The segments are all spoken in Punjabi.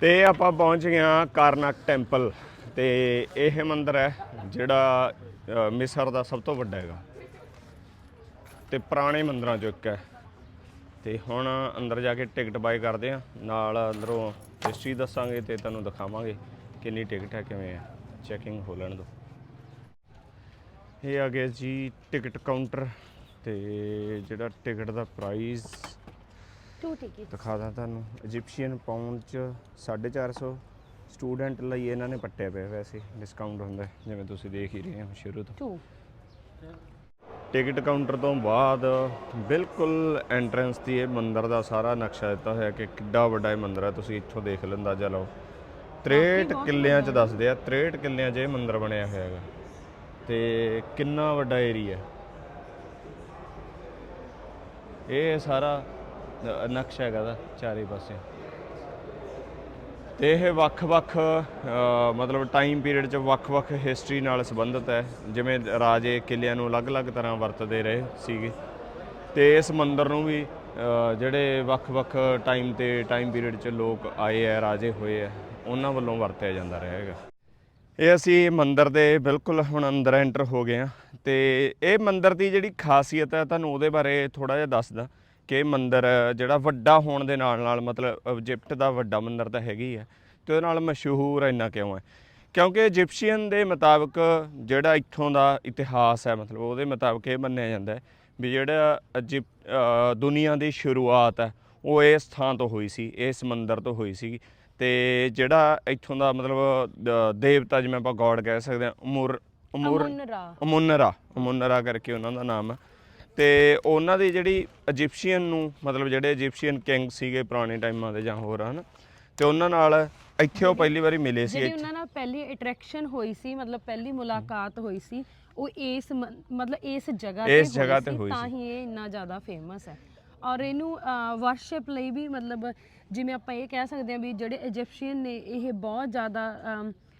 ਤੇ ਆਪਾਂ ਪਹੁੰਚ ਗਏ ਹਾਂ ਕਾਰਨਾਕ ਟੈਂਪਲ ਤੇ ਇਹ ਮੰਦਿਰ ਹੈ ਜਿਹੜਾ ਅ, ਮਿਸਰ ਦਾ ਸਭ ਤੋਂ ਵੱਡਾ ਹੈਗਾ। ਤੇ ਪੁਰਾਣੇ ਮੰਦਰਾਂ ਚੋਂ ਇੱਕ ਹੈ। ਤੇ ਹੁਣ ਅੰਦਰ ਜਾ ਕੇ ਟਿਕਟ ਬਾਈ ਕਰਦੇ ਆ ਨਾਲ ਅੰਦਰੋਂ ਹਿਸਟਰੀ ਦੱਸਾਂਗੇ ਤੇ ਤੁਹਾਨੂੰ ਦਿਖਾਵਾਂਗੇ ਕਿੰਨੀ ਟਿਕਟ ਹੈ ਕਿਵੇਂ ਹੈ। ਚੈਕਿੰਗ ਹੋ ਲੈਣ ਦੋ ਇਹ ਆ ਗਿਆ ਜੀ ਟਿਕਟ ਕਾਊਂਟਰ ਤੇ ਜਿਹੜਾ ਟਿਕਟ ਦਾ ਪ੍ਰਾਈਸ ਟੂ ਟਿਕਟ ਦਿਖਾ ਦਾਂ ਤੁਹਾਨੂੰ। ਇਜੀਪਸ਼ੀਅਨ ਪਾਉਂਡ ਚ 450 ਸਟੂਡੈਂਟ ਲਈ ਇਹਨਾਂ ਨੇ ਪੱਟਿਆ ਪਿਆ ਵੈਸੇ ਡਿਸਕਾਊਂਟ ਹੁੰਦਾ ਹੈ, ਜਿਵੇਂ ਤੁਸੀਂ ਦੇਖ ਹੀ ਰਹੇ ਹੋ ਸ਼ੁਰੂ ਤੋਂ। ਟੂ ਟਿਕਟ ਕਾਊਂਟਰ ਤੋਂ ਬਾਅਦ ਬਿਲਕੁਲ ਐਂਟਰੈਂਸ ਦੀ ਇਹ ਮੰਦਿਰ ਦਾ ਸਾਰਾ ਨਕਸ਼ਾ ਦਿੱਤਾ ਹੋਇਆ ਕਿ ਕਿੱਡਾ ਵੱਡਾ ਇਹ ਮੰਦਿਰ ਹੈ ਤੁਸੀਂ ਇੱਥੋਂ ਦੇਖ ਲਓ ਅੰਦਾਜ਼ਾ ਲਾਓ। 63 ਕਿੱਲਿਆਂ ਚ ਦੱਸਦੇ ਆ 63 ਕਿੱਲਿਆਂ 'ਚ ਇਹ ਮੰਦਿਰ ਬਣਿਆ ਹੋਇਆ ਹੈਗਾ। ਤੇ ਕਿੰਨਾ ਵੱਡਾ ਏਰੀਆ ਇਹ ਸਾਰਾ ਨਕਸ਼ਾ ਹੈਗਾ ਦਾ ਚਾਰੇ ਪਾਸੇ। ਤੇ ਇਹ ਵੱਖ-ਵੱਖ ਮਤਲਬ ਟਾਈਮ ਪੀਰੀਅਡ 'ਚ ਵੱਖ-ਵੱਖ ਹਿਸਟਰੀ ਨਾਲ ਸੰਬੰਧਿਤ ਹੈ। ਜਿਵੇਂ ਰਾਜੇ ਕਿਲਿਆਂ ਨੂੰ ਅਲੱਗ-ਅਲੱਗ ਤਰ੍ਹਾਂ ਵਰਤਦੇ ਰਹੇ ਸੀਗੇ। ਤੇ ਇਸ ਮੰਦਿਰ ਨੂੰ ਵੀ ਜਿਹੜੇ ਵੱਖ-ਵੱਖ ਟਾਈਮ ਤੇ ਟਾਈਮ ਪੀਰੀਅਡ 'ਚ ਲੋਕ ਆਏ ਆ, ਰਾਜੇ ਹੋਏ ਆ, ਉਹਨਾਂ ਵੱਲੋਂ ਵਰਤਿਆ ਜਾਂਦਾ ਰਿਹਾ ਹੈਗਾ। ਇਹ ਅਸੀਂ ਮੰਦਿਰ ਦੇ ਬਿਲਕੁਲ ਹੁਣ ਅੰਦਰ ਐਂਟਰ ਹੋ ਗਏ ਆ ਤੇ ਇਹ ਮੰਦਿਰ ਦੀ ਜਿਹੜੀ ਖਾਸੀਅਤ ਹੈ, ਤੁਹਾਨੂੰ ਉਹਦੇ ਬਾਰੇ ਥੋੜਾ ਜਿਹਾ ਦੱਸਦਾ। ਕਿ ਮੰਦਿਰ ਜਿਹੜਾ ਵੱਡਾ ਹੋਣ ਦੇ ਨਾਲ ਨਾਲ ਮਤਲਬ ਇਜਿਪਟ ਦਾ ਵੱਡਾ ਮੰਦਿਰ ਤਾਂ ਹੈਗੀ ਹੈ ਤੇ ਉਹਦੇ ਨਾਲ ਮਸ਼ਹੂਰ ਇੰਨਾ ਕਿਉਂ ਹੈ? ਕਿਉਂਕਿ ਇਜਿਪਸ਼ੀਅਨ ਦੇ ਮੁਤਾਬਕ ਜਿਹੜਾ ਇੱਥੋਂ ਦਾ ਇਤਿਹਾਸ ਹੈ ਮਤਲਬ ਉਹਦੇ ਮੁਤਾਬਕ ਇਹ ਮੰਨਿਆ ਜਾਂਦਾ ਹੈ ਵੀ ਜਿਹੜਾ ਇਜਿਪ ਅ, ਦੁਨੀਆ ਦੀ ਸ਼ੁਰੂਆਤ ਹੈ ਉਹ ਇਸ ਥਾਂ ਤੋਂ ਹੋਈ ਸੀ ਇਸ ਮੰਦਿਰ ਤੋਂ ਹੋਈ ਸੀ ਤੇ ਜਿਹੜਾ ਇੱਥੋਂ ਦਾ ਮਤਲਬ ਦੇਵਤਾ ਜਿਵੇਂ ਆਪਾਂ ਗੋਡ ਕਹਿ ਸਕਦੇ ਹਾਂ ਅਮੁਰ ਅਮੁਰ ਅਮੁਨਰਾ ਅਮੁਨਰਾ ਅਮੁਨਰਾ ਕਰਕੇ ਉਹਨਾਂ ਦਾ ਨਾਮ ਹੈ। ਤੇ ਉਹਨਾਂ ਦੀ ਜਿਹੜੀ ਇਜਿਪਸ਼ੀਅਨ ਨੂੰ ਮਤਲਬ ਜਿਹੜੇ ਇਜਿਪਸ਼ੀਅਨ ਕਿੰਗ ਸੀਗੇ ਪੁਰਾਣੇ ਟਾਈਮਾਂ ਦੇ ਜਾਂ ਹੋਰ ਹਨ ਤੇ ਉਹਨਾਂ ਨਾਲ ਇੱਥੇ ਉਹ ਪਹਿਲੀ ਵਾਰੀ ਮਿਲੇ ਸੀ ਜਿਹੜੀ ਉਹਨਾਂ ਨਾਲ ਪਹਿਲੀ ਅਟਰੈਕਸ਼ਨ ਹੋਈ ਸੀ ਮਤਲਬ ਪਹਿਲੀ ਮੁਲਾਕਾਤ ਹੋਈ ਸੀ ਉਹ ਇਸ ਮਤਲਬ ਇਸ ਜਗ੍ਹਾ ਇਸ ਜਗ੍ਹਾ ਤੇ ਹੋਈ ਤਾਂ ਸੀ। ਹੀ ਇਹ ਇੰਨਾ ਜ਼ਿਆਦਾ ਫੇਮਸ ਹੈ ਔਰ ਇਹਨੂੰ ਵਰਸ਼ਿਪ ਲਈ ਵੀ ਮਤਲਬ ਜਿਵੇਂ ਆਪਾਂ ਇਹ ਕਹਿ ਸਕਦੇ ਹਾਂ ਵੀ ਜਿਹੜੇ ਇਜਿਪਸ਼ੀਅਨ ਨੇ ਇਹ ਬਹੁਤ ਜ਼ਿਆਦਾ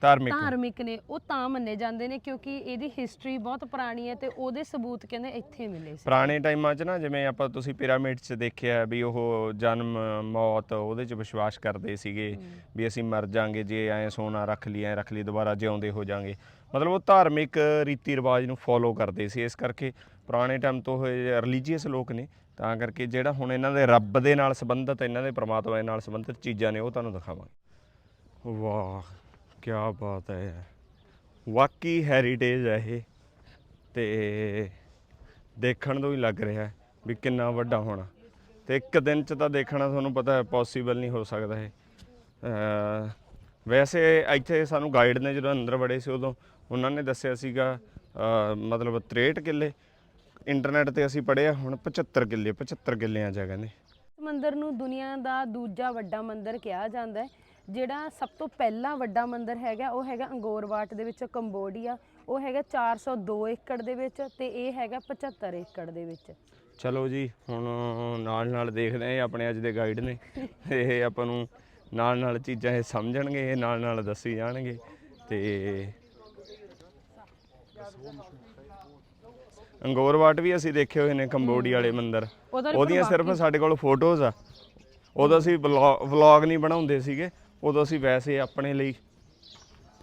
ਧਾਰਮਿਕ। ਧਾਰਮਿਕ ਨੇ ਉਹ ਤਾਂ ਮੰਨੇ ਜਾਂਦੇ ਨੇ ਕਿਉਂਕਿ ਇਹਦੀ ਹਿਸਟਰੀ ਬਹੁਤ ਪੁਰਾਣੀ ਹੈ ਤੇ ਉਹਦੇ ਸਬੂਤ ਕਹਿੰਦੇ ਇੱਥੇ ਮਿਲੇ ਸੀ। ਪੁਰਾਣੇ ਟਾਈਮਾਂ 'ਚ ਨਾ ਜਿਵੇਂ ਆਪਾਂ ਤੁਸੀਂ ਪਿਰਾਮਿਡ 'ਚ ਦੇਖਿਆ ਵੀ ਉਹ ਜਨਮ ਮੌਤ ਉਹਦੇ 'ਚ ਵਿਸ਼ਵਾਸ ਕਰਦੇ ਸੀਗੇ ਵੀ ਅਸੀਂ ਮਰ ਜਾਾਂਗੇ ਜੇ ਐ ਸੋਨਾ ਰੱਖ ਲਈ ਐ ਰੱਖ ਲਈ ਦੁਬਾਰਾ ਜਿਉਂਦੇ ਹੋ ਜਾਾਂਗੇ। ਮਤਲਬ ਉਹ ਧਾਰਮਿਕ ਰੀਤੀ ਰਿਵਾਜ ਨੂੰ ਫੋਲੋ ਕਰਦੇ ਸੀ ਇਸ ਕਰਕੇ ਪੁਰਾਣੇ ਟਾਈਮ ਤੋਂ ਹੋਏ ਰਿਲੀਜੀਅਸ ਲੋਕ ਨੇ ਤਾਂ ਕਰਕੇ ਜਿਹੜਾ ਹੁਣ ਇਹਨਾਂ ਦੇ ਰੱਬ ਦੇ ਨਾਲ ਸੰਬੰਧਿਤ ਇਹਨਾਂ ਦੇ ਪ੍ਰਮਾਤਮਾ ਦੇ ਨਾਲ ਸੰਬੰਧਿਤ ਚੀਜ਼ਾਂ ਨੇ ਉਹ ਤੁਹਾਨੂੰ ਦਿਖਾਵਾਂਗੇ। ਵਾਹ। ਕੀ ਬਾਤ ਹੈ। ਵਾਕਈ ਹੈਰੀਟੇਜ ਹੈ ਇਹ ਤੇ ਦੇਖਣ ਤੋਂ ਹੀ ਲੱਗ ਰਿਹਾ ਹੈ ਵੀ ਕਿੰਨਾ ਵੱਡਾ ਹੋਣਾ। ਤੇ ਇੱਕ ਦਿਨ ਚ ਤਾਂ ਦੇਖਣਾ ਤੁਹਾਨੂੰ ਪਤਾ ਹੈ ਪੋਸੀਬਲ ਨਹੀਂ ਹੋ ਸਕਦਾ ਇਹ। ਵੈਸੇ ਇੱਥੇ ਸਾਨੂੰ ਗਾਈਡ ਨੇ ਜਦੋਂ ਅੰਦਰ ਵੜੇ ਸੀ ਉਦੋਂ ਉਹਨਾਂ ਨੇ ਦੱਸਿਆ ਸੀਗਾ ਮਤਲਬ 63 ਕਿੱਲੇ। ਇੰਟਰਨੈਟ ਤੇ ਅਸੀਂ ਪੜ੍ਹਿਆ, ਹੁਣ 75 ਕਿੱਲੇ 75 ਕਿੱਲੇ ਆ ਆ ਕਹਿੰਦੇ। ਇਸ ਮੰਦਿਰ ਨੂੰ ਦੁਨੀਆ ਦਾ ਦੂਜਾ ਵੱਡਾ ਮੰਦਿਰ ਕਿਹਾ ਜਾਂਦਾ ਹੈ। ਜਿਹੜਾ ਸਭ ਤੋਂ ਪਹਿਲਾ ਵੱਡਾ ਮੰਦਿਰ ਹੈਗਾ ਉਹ ਹੈਗਾ ਅੰਗੋਰਵਾਟ ਦੇ ਵਿੱਚ ਕੰਬੋਡੀਆ। ਉਹ ਹੈਗਾ 402 ਏਕੜ ਦੇ ਵਿੱਚ ਤੇ ਇਹ ਹੈਗਾ 75 ਏਕੜ ਦੇ ਵਿੱਚ। ਚਲੋ ਜੀ ਹੁਣ ਨਾਲ ਨਾਲ ਦੇਖਦੇ ਇਹ ਆਪਣੇ ਅੱਜ ਦੇ ਗਾਈਡ ਨੇ। ਇਹ ਆਪਾਂ ਨੂੰ ਨਾਲ ਨਾਲ ਚੀਜ਼ਾਂ ਇਹ ਸਮਝਣਗੇ ਇਹ ਨਾਲ ਨਾਲ ਦੱਸੀ ਜਾਣਗੇ। ਤੇ ਅੰਗੋਰਵਾਟ ਵੀ ਅਸੀਂ ਦੇਖੇ ਹੋਏ ਨੇ ਕੰਬੋਡੀ ਵਾਲੇ ਮੰਦਿਰ। ਉਹਦਾ ਉਹਦੀਆਂ ਸਿਰਫ ਸਾਡੇ ਕੋਲ ਫੋਟੋਜ਼ ਆ। ਉਦੋਂ ਅਸੀਂ ਵਲੌਗ ਨਹੀਂ ਬਣਾਉਂਦੇ ਸੀਗੇ। ਉਦੋਂ ਅਸੀਂ ਵੈਸੇ ਆਪਣੇ ਲਈ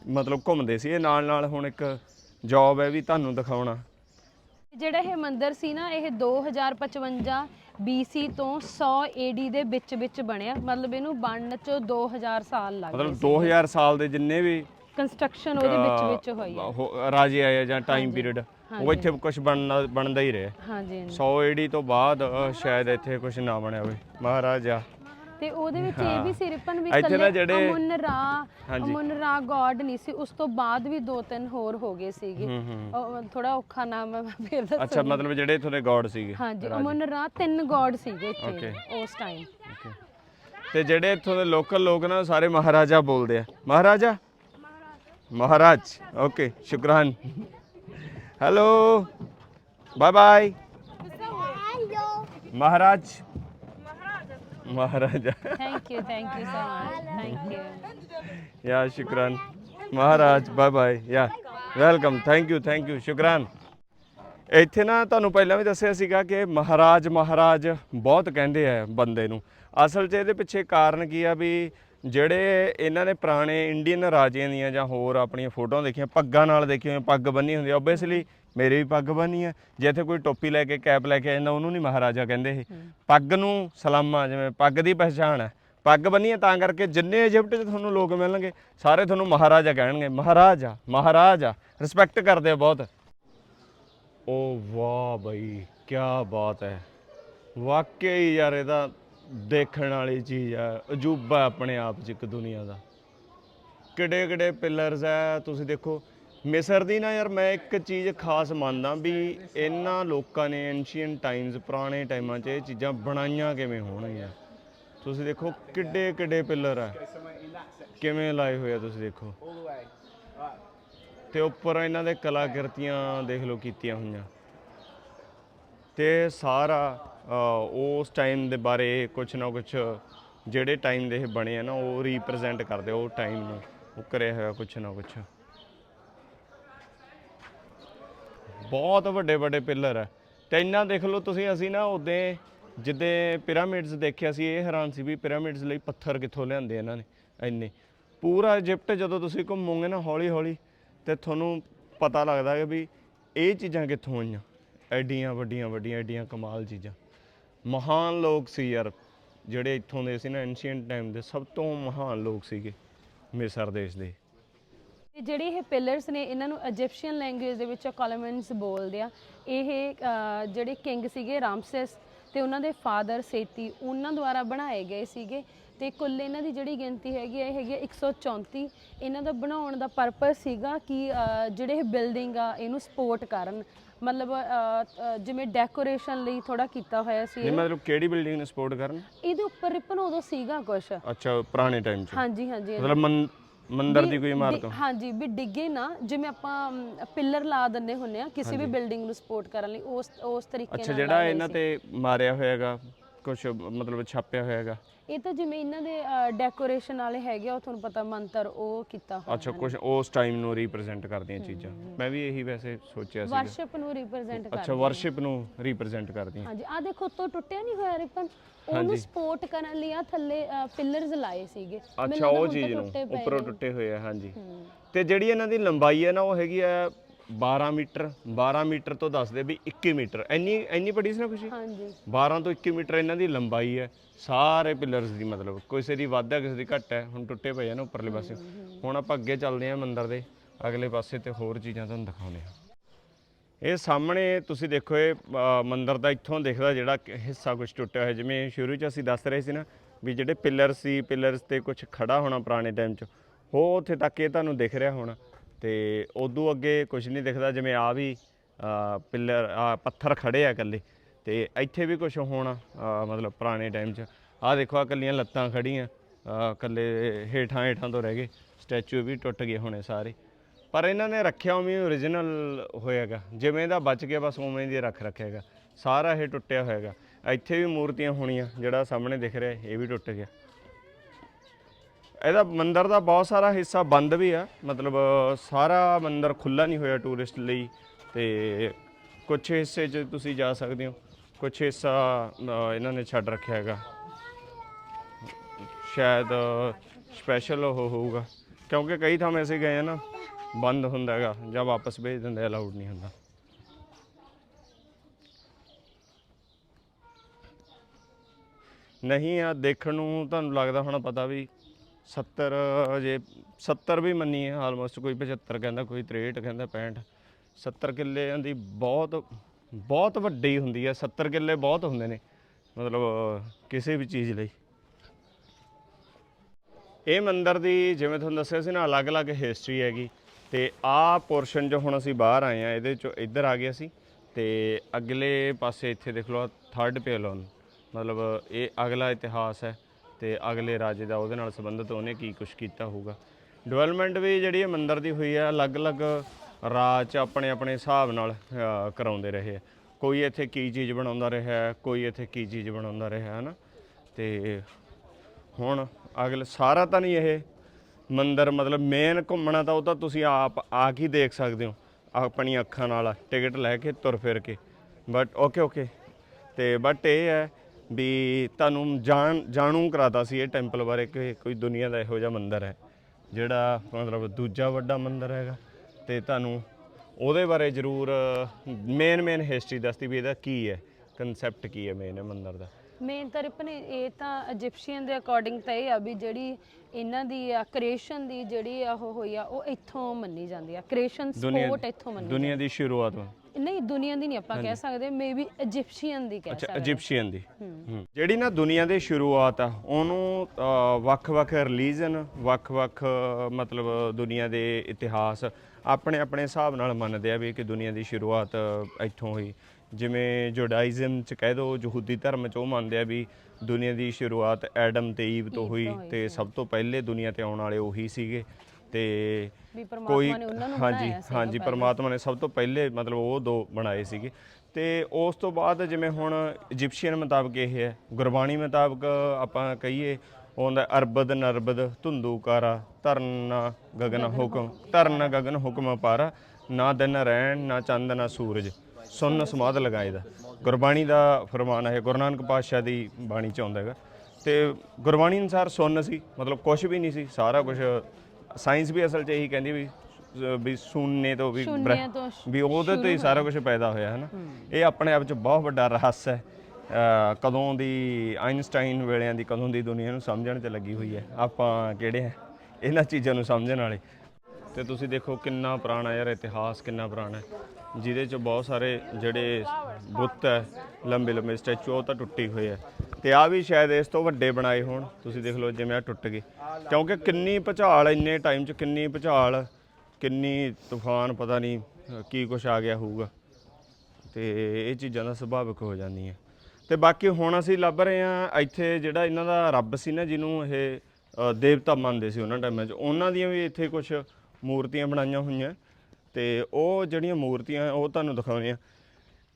ਮਤਲਬ ਘੁੰਮਦੇ ਸੀ। ਇਹ ਨਾਲ ਨਾਲ ਹੁਣ ਇੱਕ ਜੌਬ ਹੈ ਵੀ ਤੁਹਾਨੂੰ ਦਿਖਾਉਣਾ। ਜਿਹੜਾ ਇਹ ਮੰਦਿਰ ਸੀ ਨਾ ਇਹ 2055 BC ਤੋਂ 100 AD ਦੇ ਵਿੱਚ ਵਿੱਚ ਬਣਿਆ। ਮਤਲਬ ਇਹਨੂੰ ਬਣਨ ਚ 2000 ਸਾਲ ਲੱਗ ਮਤਲਬ ਗਏ 2000 ਸਾਲ ਦੇ ਜਿੰਨੇ ਵੀ ਕੰਸਟਰਕਸ਼ਨ ਉਹਦੇ ਵਿੱਚ ਵਿੱਚ ਹੋਈ ਹੈ। ਹੋ- ਰਾਜੇ ਆਏ ਆ ਜਾਂ ਟਾਈਮ ਪੀਰੀਅਡ ਉਹ ਇੱਥੇ ਕੁਝ ਬਣਨਾ ਬਣਦਾ ਹੀ ਰਿਹਾ। ਹਾਂਜੀ ਹਾਂਜੀ। 100 ਏਡੀ ਤੋਂ ਬਾਅਦ ਅ, ਸ਼ਾਇਦ ਇੱਥੇ ਕੁਝ ਨਾ ਬਣਿਆ ਹੋਵੇ। ਮਹਾਰਾਜਾ। ਤੇ ਉਹਦੇ ਵਿੱਚ ਇਹ ਵੀ ਸੀ ਰਿਪਨ ਵੀ ਇੱਥੇ ਨਾ ਕੱਲੇ ਜਿਹੜੇ- ਅਮੁਨ ਰਾ ਹਾਂਜੀ। ਅਮੁਨ ਰਾ ਗੋਡ ਨਹੀਂ ਸੀ ਉਸ ਤੋਂ ਬਾਅਦ ਵੀ ਦੋ ਤਿੰਨ ਹੋਰ ਹੋ ਗਏ ਸੀਗੇ। ਹੂੰ ਹੂੰ। ਥੋੜਾ ਔਖਾ ਨਾਮ ਹੈ ਮੈਂ ਫੇਰ ਦੱਸ ਅੱਛਾ ਮਤਲਬ ਜਿਹੜੇ ਇੱਥੋਂ ਦੇ ਗੋਡ ਸੀਗੇ। ਹਾਂਜੀ ਅਮੁਨ ਰਾ ਤਿੰਨ ਗੋਡ ਸੀਗੇ ਇੱਥੇ. ਉਸ ਟਾਈਮ Okay. ਤੇ ਜਿਹੜੇ ਇੱਥੋਂ ਦੇ ਲੋਕਲ ਲੋਕ ਨਾ ਸਾਰੇ ਮਹਾਰਾਜਾ ਬੋਲਦੇ ਆ। ਮਹਾਰਾਜਾ? ਮਹਾਰਾਜ। Okay ਸ਼ੁਕਰਾਨ। Hello. Bye bye Maharaj. Maharaja. Thank you thank you so much thank you ਯਾ ਸ਼ੁਕਰਾਨ। ਮਹਾਰਾਜ ਬਾਏ ਬਾਏ ਯਾ। Welcome thank you thank you ਸ਼ੁਕਰਾਨ। ਇੱਥੇ ਨਾ ਤੁਹਾਨੂੰ ਪਹਿਲਾਂ ਵੀ ਦੱਸਿਆ ਸੀਗਾ ਕਿ ਮਹਾਰਾਜ ਮਹਾਰਾਜ ਬਹੁਤ ਕਹਿੰਦੇ ਆ ਬੰਦੇ ਨੂੰ। ਅਸਲ 'ਚ ਇਹਦੇ ਪਿੱਛੇ ਕਾਰਨ ਕੀ ਆ ਵੀ ਜਿਹੜੇ ਇਹਨਾਂ ਨੇ ਪੁਰਾਣੇ ਇੰਡੀਅਨ ਰਾਜਿਆਂ ਦੀਆਂ ਜਾਂ ਹੋਰ ਆਪਣੀਆਂ ਫੋਟੋਆਂ ਦੇਖੀਆਂ ਪੱਗਾਂ ਨਾਲ ਦੇਖੀਆਂ ਪੱਗ ਬੰਨੀ ਹੁੰਦੀ ਆਬਵੀਅਸਲੀ ਮੇਰੀ ਵੀ ਪੱਗ ਬੰਨੀ ਹੈ ਜੇ ਇੱਥੇ ਕੋਈ ਟੋਪੀ ਲੈ ਕੇ ਕੈਪ ਲੈ ਕੇ ਆ ਜਾਂਦਾ ਉਹਨੂੰ ਨਹੀਂ ਮਹਾਰਾਜਾ ਕਹਿੰਦੇ ਇਹ। ਪੱਗ ਨੂੰ ਸਲਾਮਾ ਜਿਵੇਂ ਪੱਗ ਦੀ ਪਛਾਣ ਹੈ। ਪੱਗ ਬੰਨੀ ਹੈ ਤਾਂ ਕਰਕੇ ਜਿੰਨੇ ਇਜਿਪਟ 'ਚ ਤੁਹਾਨੂੰ ਲੋਕ ਮਿਲਣਗੇ ਸਾਰੇ ਤੁਹਾਨੂੰ ਮਹਾਰਾਜਾ ਕਹਿਣਗੇ। ਮਹਾਰਾਜਾ ਮਹਾਰਾਜਾ ਰਿਸਪੈਕਟ ਕਰਦੇ ਆ ਬਹੁਤ। ਓ ਵਾਹ ਬਈ ਕੀ ਬਾਤ ਹੈ। ਵਾਕਈ ਯਾਰ ਇਹਦਾ ਦੇਖਣ ਵਾਲੀ ਚੀਜ਼ ਆ ਅਜੂਬਾ ਆਪਣੇ ਆਪ 'ਚ ਇੱਕ ਦੁਨੀਆ ਦਾ। ਕਿਹੜੇ ਕਿਹੜੇ ਪਿਲਰਸ ਆ ਤੁਸੀਂ ਦੇਖੋ। ਮਿਸਰ ਦੀ ਨਾ ਯਾਰ, ਮੈਂ ਇੱਕ ਚੀਜ਼ ਖਾਸ ਮੰਨਦਾ ਵੀ ਇਹਨਾਂ ਲੋਕਾਂ ਨੇ ਐਂਸ਼ੀਅੰਟ ਟਾਈਮਸ ਪੁਰਾਣੇ ਟਾਈਮਾਂ 'ਚ ਇਹ ਚੀਜ਼ਾਂ ਬਣਾਈਆਂ ਕਿਵੇਂ ਹੋਣਗੀਆਂ? ਤੁਸੀਂ ਦੇਖੋ ਕਿੱਡੇ ਕਿੱਡੇ ਪਿੱਲਰ ਆ। ਕਿਵੇਂ ਲਾਏ ਹੋਏ ਆ ਤੁਸੀਂ ਦੇਖੋ। ਤੇ ਉੱਪਰ ਇਹਨਾਂ ਦੇ ਕਲਾਕ੍ਰਿਤੀਆਂ ਦੇਖ ਲਓ ਕੀਤੀਆਂ ਹੋਈਆਂ। ਤੇ ਸਾਰਾ ਉਸ ਟਾਈਮ ਦੇ ਬਾਰੇ ਕੁਝ ਨਾ ਕੁਝ ਜਿਹੜੇ ਟਾਈਮ ਦੇ ਇਹ ਬਣੇ ਆ ਨਾ, ਉਹ ਰਿਪਰੈਜ਼ੈਂਟ ਕਰਦੇ ਉਹ ਟਾਈਮ ਨੂੰ। ਉਹ ਕਰਿਆ ਹੋਇਆ ਕੁਝ ਨਾ ਕੁਝ ਬਹੁਤ ਵੱਡੇ ਵੱਡੇ ਪਿੱਲਰ ਹੈ ਤੇ ਇੰਨਾ ਦੇਖ ਲਓ ਤੁਸੀਂ, ਅਸੀਂ ਨਾ ਉਦੋਂ ਜਿੱਦੇ ਪਿਰਾਮਿਡਸ ਦੇਖਿਆ ਸੀ, ਇਹ ਹੈਰਾਨ ਸੀ ਵੀ ਪਿਰਾਮਿਡਸ ਲਈ ਪੱਥਰ ਕਿੱਥੋਂ ਲਿਆਂਦੇ ਇਹਨਾਂ ਨੇ, ਇੰਨੇ। ਪੂਰਾ ਇਜਿਪਟ ਜਦੋਂ ਤੁਸੀਂ ਘੁੰਮੋਗੇ ਨਾ ਹੌਲੀ ਹੌਲੀ, ਤੇ ਤੁਹਾਨੂੰ ਪਤਾ ਲੱਗਦਾ ਕਿ ਵੀ ਇਹ ਚੀਜ਼ਾਂ ਕਿੱਥੋਂ ਆਈਆਂ। ਐਡੀਆਂ ਵੱਡੀਆਂ ਵੱਡੀਆਂ, ਐਡੀਆਂ ਕਮਾਲ ਚੀਜ਼ਾਂ। ਮਹਾਨ ਲੋਕ ਸੀ ਯਾਰ, ਜਿਹੜੇ ਇੱਥੋਂ ਦੇ ਸੀ ਨਾ ਐਂਸ਼ੀਅੰਟ ਟਾਈਮ ਦੇ ਸਭ ਤੋਂ ਮਹਾਨ ਲੋਕ ਸੀਗੇ ਮਿਸਰ ਦੇਸ਼ ਦੇ। ਤੇ ਜਿਹੜੇ ਇਹ ਪਿਲਰਸ ਨੇ ਇਹਨਾਂ ਨੂੰ ਇਜਿਪਸ਼ੀਅਨ ਲੈਂਗੁਏਜ ਦੇ ਵਿੱਚ ਕੋਲਮਨਸ ਬੋਲਦੇ ਆ। ਇਹ ਜਿਹੜੇ ਕਿੰਗ ਸੀਗੇ ਰਾਮਸੈਸ ਤੇ ਉਹਨਾਂ ਦੇ ਫਾਦਰ ਸੇਤੀ ਉਹਨਾਂ ਦੁਆਰਾ ਬਣਾਏ ਗਏ ਸੀਗੇ। ਤੇ ਕੁੱਲ ਇਹਨਾਂ ਦੀ ਜਿਹੜੀ ਗਿਣਤੀ ਹੈਗੀ ਇਹ ਹੈਗੀ ਆ 134 ਇਹਨਾਂ ਦਾ ਬਣਾਉਣ ਦਾ ਪਰਪਸ ਸੀਗਾ ਕਿ ਜਿਹੜੇ ਇਹ ਬਿਲਡਿੰਗ ਆ ਇਹਨੂੰ ਸਪੋਰਟ ਕਰਨ। ਮਤਲਬ ਜਿਵੇਂ ਡੈਕੋਰੇਸ਼ਨ ਲਈ ਥੋੜਾ ਕੀਤਾ ਹੋਇਆ ਸੀ ਨਹੀਂ ਮਤਲਬ ਕਿਹੜੀ ਬਿਲਡਿੰਗ ਨੂੰ ਸਪੋਰਟ ਕਰਨ? ਇਹਦੇ ਉੱਪਰ ਰਿਪਨ ਉਦੋਂ ਸੀਗਾ ਕੁਛ। ਅੱਛਾ ਪੁਰਾਣੇ ਟਾਈਮ 'ਚ। ਹਾਂਜੀ ਹਾਂਜੀ ਮਤਲਬ ਮੰਦਿਰ ਦੀ ਕੋਈ ਇਮਾਰਤ ਹਾਂਜੀ ਵੀ ਡਿੱਗੇ ਨਾ ਜਿਵੇਂ ਆਪਾਂ ਪਿੱਲਰ ਲਾ ਦਿੰਨੇ ਹੁੰਨੇ ਆ ਕਿਸੇ ਵੀ ਬਿਲਡਿੰਗ ਨੂੰ ਸਪੋਰਟ ਕਰਨ ਲਈ ਉਸ ਉਸ ਤਰੀਕੇ ਅੱਛਾ ਨਾਲ ਜਿਹੜਾ ਲਾਏ ਹੋਏ ਇਹਨਾਂ। ਤੇ ਮਾਰਿਆ ਹੋਇਆਗਾ ਕੁਝ ਮਤਲਬ ਛਾਪਿਆ ਹੋਇਆਗਾ ਇਹ ਤਾਂ ਜਿਵੇਂ ਇਹਨਾਂ ਦੇ ਡੈਕੋਰੇਸ਼ਨ ਵਾਲੇ ਹੈਗੇ ਆ ਉਹ ਤੁਹਾਨੂੰ ਪਤਾ ਮੰਤਰ ਉਹ ਕੀਤਾ ਹੋਇਆ ਅੱਛਾ ਕੁਝ ਉਸ ਟਾਈਮ ਨੂੰ ਰਿਪਰੈਜ਼ੈਂਟ ਕਰਦੀਆਂ ਚੀਜ਼ਾਂ। ਮੈਂ ਵੀ ਇਹੀ ਵੈਸੇ ਸੋਚਿਆ ਸੀ ਵਰਸ਼ਿਪ ਨੂੰ ਰਿਪਰੈਜ਼ੈਂਟ ਅੱਛਾ ਕਰ ਵਰਸ਼ਿਪ ਨੂੰ ਰਿਪਰੈਜ਼ੈਂਟ ਕਰਦੀਆਂ। ਹਾਂਜੀ ਆ ਦੇਖੋ ਤੋਂ ਟੁੱਟਿਆ ਨਹੀਂ ਹੋਇਆ ਰਿਪਨ? ਉਹਨੂੰ ਸਪੋਰਟ ਕਰਨ ਲਈ ਆ ਥੱਲੇ ਪਿੱਲਰਸ ਲਾਏ ਸੀਗੇ। ਅੱਛਾ ਉਹ ਚੀਜ਼ ਨੂੰ ਉੱਪਰੋਂ। ਟੁੱਟੇ ਹੋਏ ਆ ਹਾਂਜੀ। ਤੇ ਜਿਹੜੀ ਇਹਨਾਂ ਦੀ ਲੰਬਾਈ ਹੈ ਨਾ ਉਹ ਹੈਗੀ ਆ 12 ਮੀਟਰ 12 ਮੀਟਰ ਤੋਂ ਦੱਸਦੇ ਵੀ 21 ਮੀਟਰ। ਇੰਨੀ ਇੰਨੀ ਵੱਡੀ ਸੀ ਨਾ ਖੁਸ਼ੀ? ਹਾਂਜੀ। 12 ਤੋਂ 21 ਮੀਟਰ ਇਹਨਾਂ ਦੀ ਲੰਬਾਈ ਹੈ। ਸਾਰੇ ਪਿਲਰਸ ਦੀ ਮਤਲਬ ਕਿਸੇ ਦੀ ਵੱਧ ਹੈ ਕਿਸੇ ਦੀ ਘੱਟ ਹੈ। ਹੁਣ ਟੁੱਟੇ ਪਏ ਨਾ ਉੱਪਰਲੇ ਪਾਸੇ। ਹੁਣ ਆਪਾਂ ਅੱਗੇ ਚੱਲਦੇ ਹਾਂ ਮੰਦਿਰ ਦੇ। ਅਗਲੇ ਪਾਸੇ ਤੇ ਹੋਰ ਚੀਜ਼ਾਂ ਤੁਹਾਨੂੰ ਦਿਖਾਉਂਦੇ ਹਾਂ। ਇਹ ਸਾਹਮਣੇ ਤੁਸੀਂ ਦੇਖੋ ਇਹ ਮੰਦਿਰ ਦਾ ਇੱਥੋਂ ਦਿਖਦਾ ਜਿਹੜਾ ਹਿੱਸਾ ਕੁਝ ਟੁੱਟਿਆ ਹੋਇਆ। ਜਿਵੇਂ ਸ਼ੁਰੂ 'ਚ ਅਸੀਂ ਦੱਸ ਰਹੇ ਸੀ ਨਾ ਵੀ ਜਿਹੜੇ ਪਿਲਰ ਸੀ ਪਿਲਰਸ ਤੇ ਕੁਝ ਖੜਾ ਹੋਣਾ ਪੁਰਾਣੇ ਟਾਈਮ 'ਚ ਉਹ ਉੱਥੇ ਤੱਕ ਇਹ ਤੁਹਾਨੂੰ ਦਿਖ ਰਿਹਾ ਹੋਣਾ। ਤੇ ਉਦੋਂ ਅੱਗੇ ਕੁਝ ਨਹੀਂ ਦਿਖਦਾ ਜਿਵੇਂ ਆ ਵੀ ਪਿੱਲਰ ਆ ਪੱਥਰ ਖੜੇ ਆ ਇਕੱਲੇ। ਤੇ ਇੱਥੇ ਵੀ ਕੁਝ ਹੋਣਾ ਮਤਲਬ ਪੁਰਾਣੇ ਟਾਈਮ 'ਚ। ਆਹ ਦੇਖੋ ਆ ਕੱਲੀਆਂ ਲੱਤਾਂ ਖੜੀਆਂ ਅ, ਇਕੱਲੇ ਹੇਠਾਂ ਹੇਠਾਂ ਤੋਂ ਰਹਿ ਗਏ। ਸਟੈਚੂ ਵੀ ਟੁੱਟ ਗਏ ਹੋਣੇ ਸਾਰੇ। ਪਰ ਇਹਨਾਂ ਨੇ ਰੱਖਿਆ ਉਵੇਂ ਓਰੀਜਨਲ ਹੋਏਗਾ ਜਿਵੇਂ ਦਾ ਬਚ ਗਿਆ ਬਸ ਉਵੇਂ ਦੀ ਰੱਖ ਰੱਖਿਆਗਾ। ਸਾਰਾ ਇਹ ਟੁੱਟਿਆ ਹੋਏਗਾ ਇੱਥੇ ਵੀ ਮੂਰਤੀਆਂ ਹੋਣੀਆਂ ਜਿਹੜਾ ਸਾਹਮਣੇ ਦਿਖ ਰਿਹਾ ਇਹ ਵੀ ਟੁੱਟ ਗਿਆ। ਇਹਦਾ ਮੰਦਿਰ ਦਾ ਬਹੁਤ ਸਾਰਾ ਹਿੱਸਾ ਬੰਦ ਵੀ ਆ। ਮਤਲਬ ਸਾਰਾ ਮੰਦਿਰ ਖੁੱਲਾ ਨਹੀਂ ਹੋਇਆ ਟੂਰਿਸਟ ਲਈ। ਤੇ ਕੁਝ ਹਿੱਸੇ 'ਚ ਤੁਸੀਂ ਜਾ ਸਕਦੇ ਹੋ। ਕੁਝ ਹਿੱਸਾ ਇਹਨਾਂ ਨੇ ਛੱਡ ਰੱਖਿਆ ਹੈਗਾ। ਸ਼ਾਇਦ ਸਪੈਸ਼ਲ ਉਹ ਹੋਊਗਾ। ਕਿਉਂਕਿ ਕਈ ਥਾਂ ਅਸੀਂ ਗਏ ਆ ਨਾ, ਬੰਦ ਹੁੰਦਾ ਹੈਗਾ ਜਾਂ ਵਾਪਸ ਭੇਜ ਦਿੰਦੇ ਅਲਾਉਡ ਨਹੀਂ ਹੁੰਦਾ। ਨਹੀਂ ਆ, ਦੇਖਣ ਨੂੰ ਤੁਹਾਨੂੰ ਲੱਗਦਾ ਹੋਣਾ ਪਤਾ ਵੀ 70 ਜੇ 70 ਵੀ ਮੰਨੀਏ ਆਲਮੋਸਟ ਕੋਈ 75 ਕਹਿੰਦਾ, ਕੋਈ 63 ਕਹਿੰਦਾ 65 70 ਕਿੱਲਿਆਂ ਦੀ ਬਹੁਤ ਬਹੁਤ ਵੱਡੀ ਹੁੰਦੀ ਹੈ 70 ਕਿੱਲੇ ਬਹੁਤ ਹੁੰਦੇ ਨੇ, ਮਤਲਬ, ਕਿਸੇ ਵੀ ਚੀਜ਼ ਲਈ। ਇਹ ਮੰਦਿਰ ਦੀ, ਜਿਵੇਂ ਤੁਹਾਨੂੰ ਦੱਸਿਆ ਸੀ ਨਾ, ਅਲੱਗ-ਅਲੱਗ ਹਿਸਟਰੀ ਹੈਗੀ। ਤੇ ਆਹ ਪੋਰਸ਼ਨ ਜੋ ਹੁਣ ਅਸੀਂ ਬਾਹਰ ਆਏ ਆ ਇਹਦੇ ਚੋਂ ਇੱਧਰ ਆ ਗਏ ਅਸੀਂ। ਤੇ ਅਗਲੇ ਪਾਸੇ ਇੱਥੇ ਦੇਖ ਲਓ ਥਰਡ ਪੇਲੋਨ ਮਤਲਬ, ਇਹ ਅਗਲਾ ਇਤਿਹਾਸ ਹੈ। ਤੇ ਅਗਲੇ ਰਾਜੇ ਦਾ ਉਹਦੇ ਨਾਲ ਸੰਬੰਧਿਤ ਉਹਨੇ ਕੀ ਕੁਝ ਕੀਤਾ ਹੋਊਗਾ। ਡਿਵੈਲਪਮੈਂਟ ਵੀ ਜਿਹੜੀ ਇਹ ਮੰਦਿਰ ਦੀ ਹੋਈ ਹੈ ਅਲੱਗ-ਅਲੱਗ ਰਾਜ 'ਚ ਆਪਣੇ ਆਪਣੇ ਹਿਸਾਬ ਨਾਲ ਕਰਾਉਂਦੇ ਰਹੇ ਆ। ਕੋਈ ਇੱਥੇ ਕੀ ਚੀਜ਼ ਬਣਾਉਂਦਾ ਰਿਹਾ, ਕੋਈ ਇੱਥੇ ਕੀ ਚੀਜ਼ ਬਣਾਉਂਦਾ ਰਿਹਾ, ਹਨਾ? ਤੇ ਹੁਣ ਅਗਲ ਸਾਰਾ ਤਾਂ ਨਹੀਂ ਇਹ ਮੰਦਿਰ, ਮਤਲਬ ਮੇਨ ਘੁੰਮਣਾ ਤਾਂ ਉਹ ਤਾਂ ਤੁਸੀਂ ਆਪ ਆ ਕੇ ਦੇਖ ਸਕਦੇ ਹੋ। ਆਪਣੀ ਅੱਖਾਂ ਨਾਲ ਟਿਕਟ ਲੈ ਕੇ ਤੁਰ ਫਿਰ ਕੇ। ਬਟ ਓਕੇ ਓਕੇ ਤੇ ਬਟ ਇਹ ਹੈ ਵੀ ਤੁਹਾਨੂੰ ਜਾਣ, ਜਾਣੂ ਕਰਾਤਾ ਸੀ ਇਹ ਟੈਂਪਲ ਬਾਰੇ ਕਿ ਕੋਈ ਦੁਨੀਆ ਦਾ ਇਹੋ ਜਿਹਾ ਮੰਦਿਰ ਹੈ, ਜਿਹੜਾ ਮਤਲਬ ਦੂਜਾ ਵੱਡਾ ਮੰਦਿਰ ਹੈਗਾ। ਤੇ ਤੁਹਾਨੂੰ ਉਹਦੇ ਬਾਰੇ ਜ਼ਰੂਰ ਮੇਨ ਮੇਨ ਹਿਸਟਰੀ ਦੱਸਦੀ ਵੀ ਇਹਦਾ ਕੀ ਹੈ ਕਨਸੈਪਟ ਕੀ ਹੈ ਮੇਨ ਮੰਦਿਰ ਦਾ। ਮੇਨ ਤਾਂ ਰਿਪਨ ਇਹ ਤਾਂ ਇਜਿਪਸ਼ੀਅਨ ਦੇ ਅਕੋਰਡਿੰਗ ਤਾਂ ਇਹ ਆ ਵੀ ਜਿਹੜੀ ਇਹਨਾਂ ਦੀ ਆ ਕ੍ਰੀਏਸ਼ਨ ਦੀ ਜਿਹੜੀ ਆ ਉਹ ਹੋਈ ਆ ਉਹ ਇੱਥੋਂ ਮੰਨੀ ਜਾਂਦੀ ਆ। ਕ੍ਰੀਏਸ਼ਨ ਸਪੋਰਟ ਇੱਥੋਂ ਮੰਨੀ ਦੁਨੀਆ ਦੀ ਸ਼ੁਰੂਆਤ ਨਹੀਂ ਦੁਨੀਆ ਦੀ ਨਹੀਂ ਆਪਾਂ ਕਹਿ ਸਕਦੇ ਮੇਬੀ ਇਜਿਪਸ਼ੀਅਨ ਦੀ ਕਹਿ ਅੱਛਾ ਸਕਦੇ ਇਜਿਪਸ਼ੀਅਨ ਦੀ। ਜਿਹੜੀ ਨਾ ਦੁਨੀਆ ਦੀ ਸ਼ੁਰੂਆਤ ਆ ਉਹਨੂੰ ਵੱਖ-ਵੱਖ ਰਿਲੀਜਨ ਵੱਖ-ਵੱਖ ਮਤਲਬ ਦੁਨੀਆ ਦੇ ਇਤਿਹਾਸ ਆਪਣੇ ਆਪਣੇ ਹਿਸਾਬ ਨਾਲ ਮੰਨਦੇ ਆ ਵੀ ਕਿ ਦੁਨੀਆ ਦੀ ਸ਼ੁਰੂਆਤ ਇੱਥੋਂ ਹੋਈ। ਜਿਵੇਂ ਜੁਡਾਇਜ਼ਮ ਚ ਕਹਿ ਦੋ ਯਹੂਦੀ ਧਰਮ ਚ ਉਹ ਮੰਨਦੇ ਆ ਵੀ ਦੁਨੀਆ ਦੀ ਸ਼ੁਰੂਆਤ ਐਡਮ ਤੇ ਈਵ ਤੋਂ ਹੋਈ ਤੇ ਸਭ ਤੋਂ ਪਹਿਲੇ ਦੁਨੀਆ ਤੇ ਆਉਣ ਵਾਲੇ ਉਹੀ ਸੀਗੇ ਤੇ ਕੋਈ ਹਾਂਜੀ ਹਾਂਜੀ ਪਰਮਾਤਮਾ ਨੇ ਸਭ ਤੋਂ ਪਹਿਲੇ ਮਤਲਬ ਉਹ ਦੋ ਬਣਾਏ ਸੀਗੇ। ਤੇ ਉਸ ਤੋਂ ਬਾਅਦ ਜਿਵੇਂ ਹੁਣ ਇਜਿਪਸ਼ੀਅਨ ਮੁਤਾਬਕ ਇਹ ਹੈ ਗੁਰਬਾਣੀ ਮੁਤਾਬਕ ਆਪਾਂ ਕਹੀਏ ਉਹਦਾ ਅਰਬਦ ਨਰਬਦ ਧੁੰਦੂਕਾਰਾ ਧਰਨ ਗਗਨ ਹੁਕਮ ਧਰਨ ਗਗਨ ਹੁਕਮ ਪਾਰਾ ਨਾ ਦਿਨ ਰਹਿਣ ਨਾ ਚੰਦ ਨਾ ਸੂਰਜ। ਸੁੰਨ ਸਮਾਦ ਲਗਾਏ ਦਾ। ਗੁਰਬਾਣੀ ਦਾ ਫਰਮਾਨ ਹੈ ਗੁਰੂ ਨਾਨਕ ਪਾਤਸ਼ਾਹ ਦੀ ਬਾਣੀ ਚ ਆਉਂਦਾ ਹੈਗਾ। ਤੇ ਗੁਰਬਾਣੀ ਅਨੁਸਾਰ ਸੁੰਨ ਸੀ ਮਤਲਬ ਕੁਝ ਵੀ ਨਹੀਂ ਸੀ ਸਾਰਾ ਕੁਝ ਸਾਇੰਸ ਵੀ ਅਸਲ 'ਚ ਇਹੀ ਕਹਿੰਦੀ ਵੀ ਵੀ ਸੁਣਨੇ ਤੋਂ ਵੀ ਤੋਂ ਵੀ ਉਹਦੇ ਤੋਂ ਹੀ ਸਾਰਾ ਕੁਝ ਪੈਦਾ ਹੋਇਆ ਹੈ। ਨਾ ਇਹ ਆਪਣੇ ਆਪ 'ਚ ਬਹੁਤ ਵੱਡਾ ਰਹੱਸ ਹੈ। ਕਦੋਂ ਦੀ ਆਇਨਸਟਾਈਨ ਵੇਲਿਆਂ ਦੀ ਕਦੋਂ ਦੀ ਦੁਨੀਆ ਨੂੰ ਸਮਝਣ 'ਚ ਲੱਗੀ ਹੋਈ ਹੈ। ਆਪਾਂ ਕਿਹੜੇ ਇਹਨਾਂ ਚੀਜ਼ਾਂ ਨੂੰ ਸਮਝਣ ਵਾਲੇ। ਤੇ ਤੁਸੀਂ ਦੇਖੋ ਕਿੰਨਾ ਪੁਰਾਣਾ ਯਾਰ ਇਤਿਹਾਸ ਕਿੰਨਾ ਪੁਰਾਣਾ ਹੈ। ਜਿਹਦੇ 'ਚ ਬਹੁਤ ਸਾਰੇ ਜਿਹੜੇ ਬੁੱਤ ਹੈ, ਲੰਬੇ ਲੰਬੇ ਸਟੈਚੂ, ਉਹ ਤਾਂ ਟੁੱਟੀ ਹੋਏ ਹੈ ਤੇ ਆ ਵੀ ਸ਼ਾਇਦ ਇਸ ਤੋਂ ਵੱਡੇ ਬਣਾਏ ਹੋਣ। ਤੁਸੀਂ ਦੇਖ ਲਓ ਜਿਵੇਂ ਆ ਟੁੱਟ ਗਏ। ਕਿਉਂਕਿ ਕਿੰਨੀ ਭੁਚਾਲ ਇੰਨੇ ਟਾਈਮ 'ਚ ਕਿੰਨੀ ਭੁਚਾਲ, ਕਿੰਨੀ ਤੂਫਾਨ, ਪਤਾ ਨਹੀਂ, ਕੀ ਕੁਛ ਆ ਗਿਆ ਹੋਊਗਾ। ਤੇ ਇਹ ਚੀਜ਼ਾਂ ਦਾ ਸੁਭਾਵਿਕ ਹੋ ਜਾਂਦੀਆਂ। ਤੇ ਬਾਕੀ ਹੁਣ ਅਸੀਂ ਲੱਭ ਰਹੇ ਹਾਂ ਇੱਥੇ ਜਿਹੜਾ ਇਹਨਾਂ ਦਾ ਰੱਬ ਸੀ ਨਾ, ਜਿਹਨੂੰ ਇਹ ਦੇਵਤਾ ਮੰਨਦੇ ਸੀ ਉਹਨਾਂ ਟਾਈਮਾਂ 'ਚ। ਉਹਨਾਂ ਦੀਆਂ ਵੀ ਇੱਥੇ ਕੁਝ ਮੂਰਤੀਆਂ ਬਣਾਈਆਂ ਹੋਈਆਂ। ਤੇ ਉਹ ਜਿਹੜੀਆਂ ਮੂਰਤੀਆਂ ਉਹ ਤੁਹਾਨੂੰ ਦਿਖਾਉਂਦੇ ਆ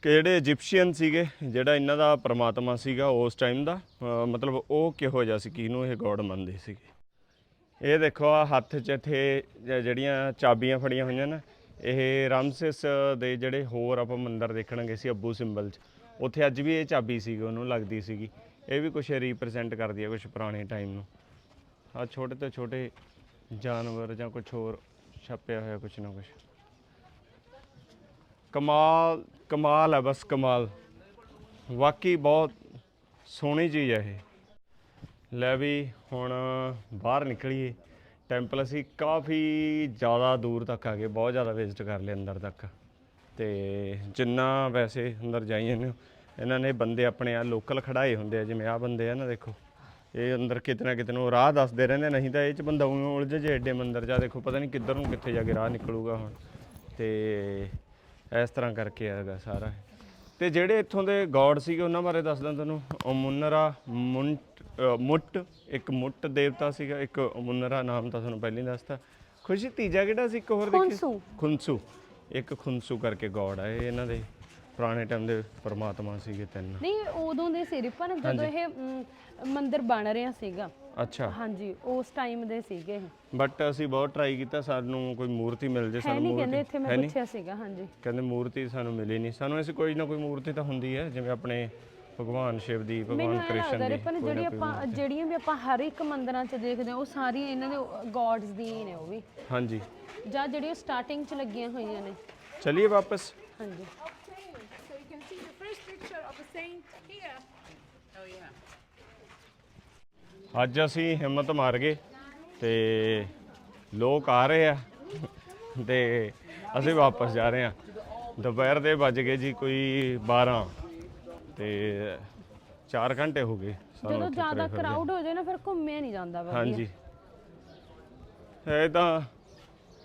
ਜਿਹੜੇ ਇਜਿਪਸ਼ੀਅਨ ਸੀਗੇ, ਜਿਹੜਾ ਇਹਨਾਂ ਦਾ ਪ੍ਰਮਾਤਮਾ ਸੀਗਾ ਉਸ ਟਾਈਮ ਦਾ ਮਤਲਬ ਉਹ ਕਿਹੋ ਜਿਹਾ ਸੀ, ਕਿਹਨੂੰ ਇਹ ਗੋਡ ਮੰਨਦੇ ਸੀਗੇ? ਇਹ ਦੇਖੋ ਆ ਹੱਥ 'ਚ ਇੱਥੇ ਜਿਹੜੀਆਂ ਚਾਬੀਆਂ ਫੜੀਆਂ ਹੋਈਆਂ ਨਾ, ਇਹ ਰਾਮਸਿਸ ਦੇ ਜਿਹੜੇ ਹੋਰ ਆਪਾਂ ਮੰਦਰ ਦੇਖਣਗੇ ਸੀ ਅੱਬੂ ਸਿੰਬਲ 'ਚ, ਉੱਥੇ ਅੱਜ ਵੀ ਇਹ ਚਾਬੀ ਸੀਗੀ, ਉਹਨੂੰ ਲੱਗਦੀ ਸੀਗੀ। ਇਹ ਵੀ ਕੁਝ ਰੀਪ੍ਰੈਜ਼ੈਂਟ ਕਰਦੀ ਹੈ ਕੁਝ ਪੁਰਾਣੇ ਟਾਈਮ ਨੂੰ। ਆ ਛੋਟੇ ਤੋਂ ਛੋਟੇ ਜਾਨਵਰ ਜਾਂ ਕੁਝ ਹੋਰ ਛਾਪਿਆ ਹੋਇਆ ਕੁਝ ਨਾ ਕੁਝ ਕਮਾਲ ਕਮਾਲ ਹੈ ਬਸ ਕਮਾਲ। ਵਾਕਈ ਬਹੁਤ ਸੋਹਣੀ ਚੀਜ਼ ਹੈ ਇਹ। ਲੈ ਵੀ ਹੁਣ ਬਾਹਰ ਨਿਕਲੀਏ। ਟੈਂਪਲ ਅਸੀਂ ਕਾਫੀ ਜ਼ਿਆਦਾ ਦੂਰ ਤੱਕ ਆ ਗਏ, ਬਹੁਤ ਜ਼ਿਆਦਾ ਵਿਜ਼ਿਟ ਕਰ ਲਏ ਅੰਦਰ ਤੱਕ। ਤੇ ਜਿੰਨਾ ਵੈਸੇ ਅੰਦਰ ਜਾਈ ਜਾਂਦੇ ਇਹਨਾਂ ਨੇ ਬੰਦੇ ਆਪਣੇ ਆ ਲੋਕਲ ਖੜਾਏ ਹੁੰਦੇ ਆ, ਜਿਵੇਂ ਆ ਬੰਦੇ ਆ ਨਾ ਦੇਖੋ। ਇਹ ਅੰਦਰ ਕਿਤੇ ਨਾ ਕਿਤੇ ਨੂੰ ਰਾਹ ਦੱਸਦੇ ਰਹਿੰਦੇ ਨਹੀਂ ਤਾਂ ਇਹ ਚ ਬੰਦਾ ਉਂ ਉਲਝ ਜੇ ਏਡੇ ਮੰਦਰ ਜਾ, ਦੇਖੋ ਪਤਾ ਨਹੀਂ ਕਿੱਧਰ ਨੂੰ ਕਿੱਥੇ ਜਾ ਕੇ ਰਾਹ ਨਿਕਲੂਗਾ ਹੁਣ। ਤੇ ਇਸ ਤਰ੍ਹਾਂ ਕਰਕੇ ਹੈਗਾ ਸਾਰਾ। ਤੇ ਜਿਹੜੇ ਇੱਥੋਂ ਦੇ ਗੋਡ ਸੀਗੇ ਉਹਨਾਂ ਬਾਰੇ ਦੱਸਦਾ ਤੁਹਾਨੂੰ। ਅਮੁਨਰਾ ਮੁੰਟ ਮੁੱਟ ਇੱਕ ਮੁੱਟ ਦੇਵਤਾ ਸੀਗਾ ਇੱਕ ਅਮੁਨਰਾ ਨਾਮ ਤਾਂ ਤੁਹਾਨੂੰ ਪਹਿਲਾਂ ਹੀ ਦੱਸਤਾ। ਖੁਸ਼ੀ ਤੀਜਾ ਕਿਹੜਾ ਸੀ? ਇੱਕ ਹੋਰ ਦੇਖੀ। ਖੁੰਸੂ। ਖੁੰਸੂ। ਇੱਕ ਖੁੰਸੂ ਕਰਕੇ ਗੋਡ ਹੈ ਇਹ ਇਹਨਾਂ ਦੇ ਪੁਰਾਣੇ ਟਾਈਮ ਦੇ ਪਰਮਾਤਮਾ ਸੀਗੇ ਤਿੰਨ। ਨਹੀਂ ਉਦੋਂ ਦੇ ਸੀ ਰਿਪਨ ਜਦੋਂ ਇਹ ਮ, ਮੰਦਿਰ ਬਣ ਰਿਹਾ ਸੀਗਾ ਅੱਛਾ। ਹਾਂਜੀ ਉਸ ਟਾਈਮ ਦੇ ਸੀਗੇ ਇਹ। ਬਟ ਅਸੀਂ ਬਹੁਤ ਟਰਾਈ ਕੀਤਾ ਸਾਨੂੰ ਕੋਈ ਮੂਰਤੀ ਮਿਲ ਜੇ ਹੈ ਸਾਨੂੰ ਨਹੀਂ ਕਹਿੰਦੇ ਇੱਥੇ ਮੈਂ ਪੁੱਛਿਆ ਸੀਗਾ ਹਾਂਜੀ। ਕਹਿੰਦੇ ਮੂਰਤੀ ਸਾਨੂੰ ਮਿਲੀ ਨਹੀਂ। ਸਾਨੂੰ ਐਸੀ ਕੋਈ ਨਾ ਕੋਈ ਮੂਰਤੀ ਤਾਂ ਹੁੰਦੀ ਹੈ ਜਿਵੇਂ ਆਪਣੇ ਭਗਵਾਨ ਸ਼ਿਵ ਦੀ ਮੈਨੂੰ ਭਗਵਾਨ ਇਹ ਕ੍ਰਿਸ਼ਨ ਦੀ ਰਿਪਨ ਜਿਹੜੀ ਆਪਾਂ ਜਿਹੜੀਆਂ ਵੀ ਆਪਾਂ ਹਰ ਇੱਕ ਮੰਦਿਰਾਂ 'ਚ ਦੇਖਦੇ ਹਾਂ ਉਹ ਸਾਰੀਆਂ ਇਹਨਾਂ ਦੇ ਗੋਡਸ ਦੀਆਂ ਹੀ ਨੇ ਉਹ ਵੀ। ਹਾਂਜੀ। ਜਾਂ ਜਿਹੜੀਆਂ ਸਟਾਰਟਿੰਗ 'ਚ ਲੱਗੀਆਂ ਹੋਈਆਂ ਨੇ। ਚਲਿਏ ਵਾਪਸ। ਹਾਂਜੀ। So you can see the first picture of a saint here. Oh yeah. ਅੱਜ ਅਸੀਂ ਹਿੰਮਤ ਮਾਰ ਗਏ ਤੇ ਲੋਕ ਆ ਰਹੇ ਆ ਤੇ ਅਸੀਂ ਵਾਪਸ ਜਾ ਰਹੇ ਆ। ਦੁਪਹਿਰ ਦੇ ਵੱਜ ਗਏ ਜੀ ਕੋਈ 12 ਤੇ 4 ਘੰਟੇ ਹੋ ਗਏ ਸਾਨੂੰ ਜਦੋਂ ਉੱਥੇ ਜ਼ਿਆਦਾ ਤੁਰੇ ਫਿਰਦੇ। ਕਰਾਊਡ ਹੋ ਜਾਏ ਨਾ ਫਿਰ ਘੁੰਮਿਆ ਨਹੀਂ ਜਾਂਦਾ ਵਧੀਆ। ਹਾਂਜੀ। ਇਹ ਤਾਂ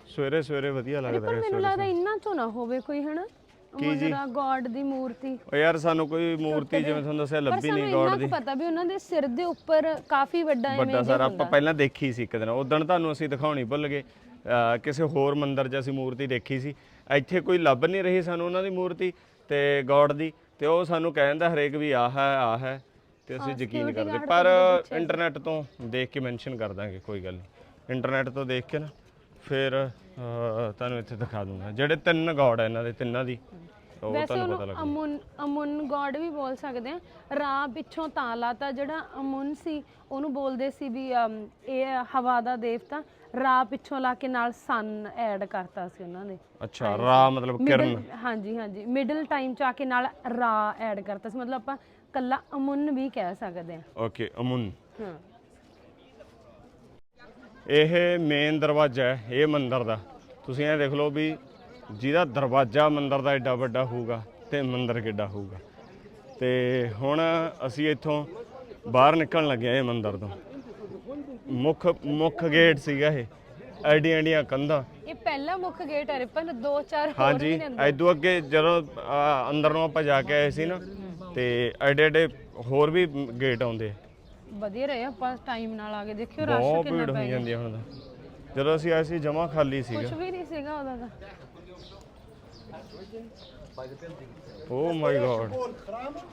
ਸਵੇਰੇ ਸਵੇਰੇ ਵਧੀਆ ਲੱਗਦਾ ਪਰ ਹੈ ਮੈਨੂੰ ਲੱਗਦਾ ਇੰਨਾ ਚੋਂ ਨਾ ਹੋਵੇ ਕੋਈ ਹਨਾ? ਕੀ ਜੀ? ਜਿਹੜਾ ਗੋਡ ਦੀ ਮੂਰਤੀ। ਉਹ ਯਾਰ ਸਾਨੂੰ ਕੋਈ ਮੂਰਤੀ ਜਿਵੇਂ ਤੁਹਾਨੂੰ ਦੱਸਿਆ ਲੱਭੀ ਨਹੀਂ ਗੋਡ ਦੀ। ਪਤਾ ਵੀ ਉਹਨਾਂ ਦੇ ਸਿਰ ਦੇ ਉੱਪਰ ਕਾਫੀ ਵੱਡਾ ਵੱਡਾ ਇਮੇਜ ਸਾਰਾ ਹੁੰਦਾ। ਆਪਾਂ ਪਹਿਲਾਂ ਦੇਖੀ ਸੀ ਇੱਕ ਦਿਨ। ਉਦੋਂ ਤੁਹਾਨੂੰ ਅਸੀਂ ਦਿਖਾਉਣੀ ਭੁੱਲ ਗਏ। ਕਿਸੇ ਹੋਰ ਮੰਦਿਰ 'ਚ ਅਸੀਂ ਮੂਰਤੀ ਦੇਖੀ ਸੀ। ਇੱਥੇ ਕੋਈ ਲੱਭ ਨਹੀਂ ਰਹੀ ਸਾਨੂੰ ਉਹਨਾਂ ਦੀ ਮੂਰਤੀ ਤੇ ਗੋਡ ਦੀ। ਤੇ ਉਹ ਸਾਨੂੰ ਕਹਿੰਦਾ ਹਰੇਕ ਵੀ ਆਹ ਹੈ ਆਹ ਹੈ ਤੇ ਅਸੀਂ ਯਕੀਨ ਕਰਦੇ। ਪਰ ਇੰਟਰਨੈਟ ਤੋਂ ਦੇਖ ਕੇ ਮੈਂਸ਼ਨ ਕਰ ਦਾਂਗੇ ਕੋਈ ਗੱਲ ਨਹੀਂ। ਇੰਟਰਨੈਟ ਤੋਂ ਦੇਖ ਕੇ ਨਾ ਫਿਰ ਅਹ, ਤੁਹਾਨੂੰ ਇੱਥੇ ਦਿਖਾ ਦੂੰਗਾ। ਜਿਹੜੇ ਤਿੰਨ ਗੋਡ ਹੈ ਇਹਨਾਂ ਦੇ ਤਿੰਨਾਂ ਦੀ ਤਾਂ ਉਹ ਵੈਸੇ ਤੁਹਾਨੂੰ ਪਤਾ ਉਹਨੂੰ ਲੱਗ ਅਮੁਨ ਅਮੁਨ ਗੋਡ ਵੀ ਬੋਲ ਸਕਦੇ ਆ। ਰਾ ਪਿੱਛੋਂ ਤਾਂ ਲਾਤਾ ਜਿਹੜਾ ਅਮੁਨ ਸੀ ਉਹਨੂੰ ਬੋਲਦੇ ਸੀ ਵੀ ਅਮ, ਇਹ ਹਵਾ ਦਾ ਦੇਵਤਾ। ਰਾ ਪਿੱਛੋਂ ਲਾ ਕੇ ਨਾਲ ਸਨ ਐਡ ਕਰਤਾ ਸੀ ਉਹਨਾਂ ਦੇ ਅੱਛਾ ਰਾ ਮਤਲਬ ਕਿਰਨ। ਹਾਂਜੀ ਹਾਂਜੀ। ਮਿਡਲ ਟਾਈਮ ਚ ਆ ਕੇ ਨਾਲ ਰਾ ਐਡ ਕਰਤਾ ਸੀ। ਮਤਲਬ ਆਪਾਂ ਕੱਲਾ ਅਮੁਨ ਵੀ ਕਹਿ ਸਕਦੇ ਆ। Okay Amun. ਹਾਂ। ਇਹ ਮੇਨ ਦਰਵਾਜ਼ਾ ਹੈ ਇਹ ਮੰਦਿਰ ਦਾ। ਤੁਸੀਂ ਇਹ ਦੇਖ ਲਓ ਵੀ ਜਿਹਦਾ ਦਰਵਾਜ਼ਾ ਮੰਦਿਰ ਦਾ ਐਡਾ ਵੱਡਾ ਹੋਊਗਾ ਤੇ ਮੰਦਿਰ ਕਿੱਡਾ ਹੋਊਗਾ। ਤੇ ਹੁਣ ਅਸੀਂ ਇੱਥੋਂ ਬਾਹਰ ਨਿਕਲਣ ਲੱਗੇ ਹਾਂ ਇਹ ਮੰਦਿਰ ਤੋਂ। ਮੁੱਖ ਮੁੱਖ ਗੇਟ ਸੀਗਾ ਇਹ। ਐਡੀਆਂ ਐਡੀਆਂ ਕੰਧਾਂ। ਇਹ ਪਹਿਲਾ ਮੁੱਖ ਗੇਟ ਹੈ ਰਿਪਨ ਦੋ ਚਾਰ ਹੋਰ ਹਾਂਜੀ ਵੀ ਨੇ ਅੰਦਰ। ਐਦੋਂ ਅੱਗੇ ਜਦੋਂ ਆ, ਅੰਦਰ ਨੂੰ ਆਪਾਂ ਜਾ ਕੇ ਆਏ ਸੀ ਨਾ ਤੇ ਐਡੇ ਐਡੇ ਹੋਰ ਵੀ ਗੇਟ ਆਉਂਦੇ ਆ। ਵਧੀਆ ਰਹੇ ਆਪਾਂ ਟਾਈਮ ਨਾਲ ਆ ਕੇ ਦੇਖਿਓ ਰਸ਼ ਬਹੁਤ ਕਿੰਨਾ ਭੀੜ ਪੈ ਹੋਈ ਗਿਆ। ਜਾਂਦੀ ਹੁਣ ਤਾਂ। ਜਦੋਂ ਅਸੀਂ ਆਏ ਸੀ ਜਮਾ ਖਾਲੀ ਸੀਗਾ। ਕੁਝ ਵੀ ਨਹੀਂ ਸੀਗਾ ਉਹਦਾ ਤਾਂ। ਓ ਮਾਈ ਗॉड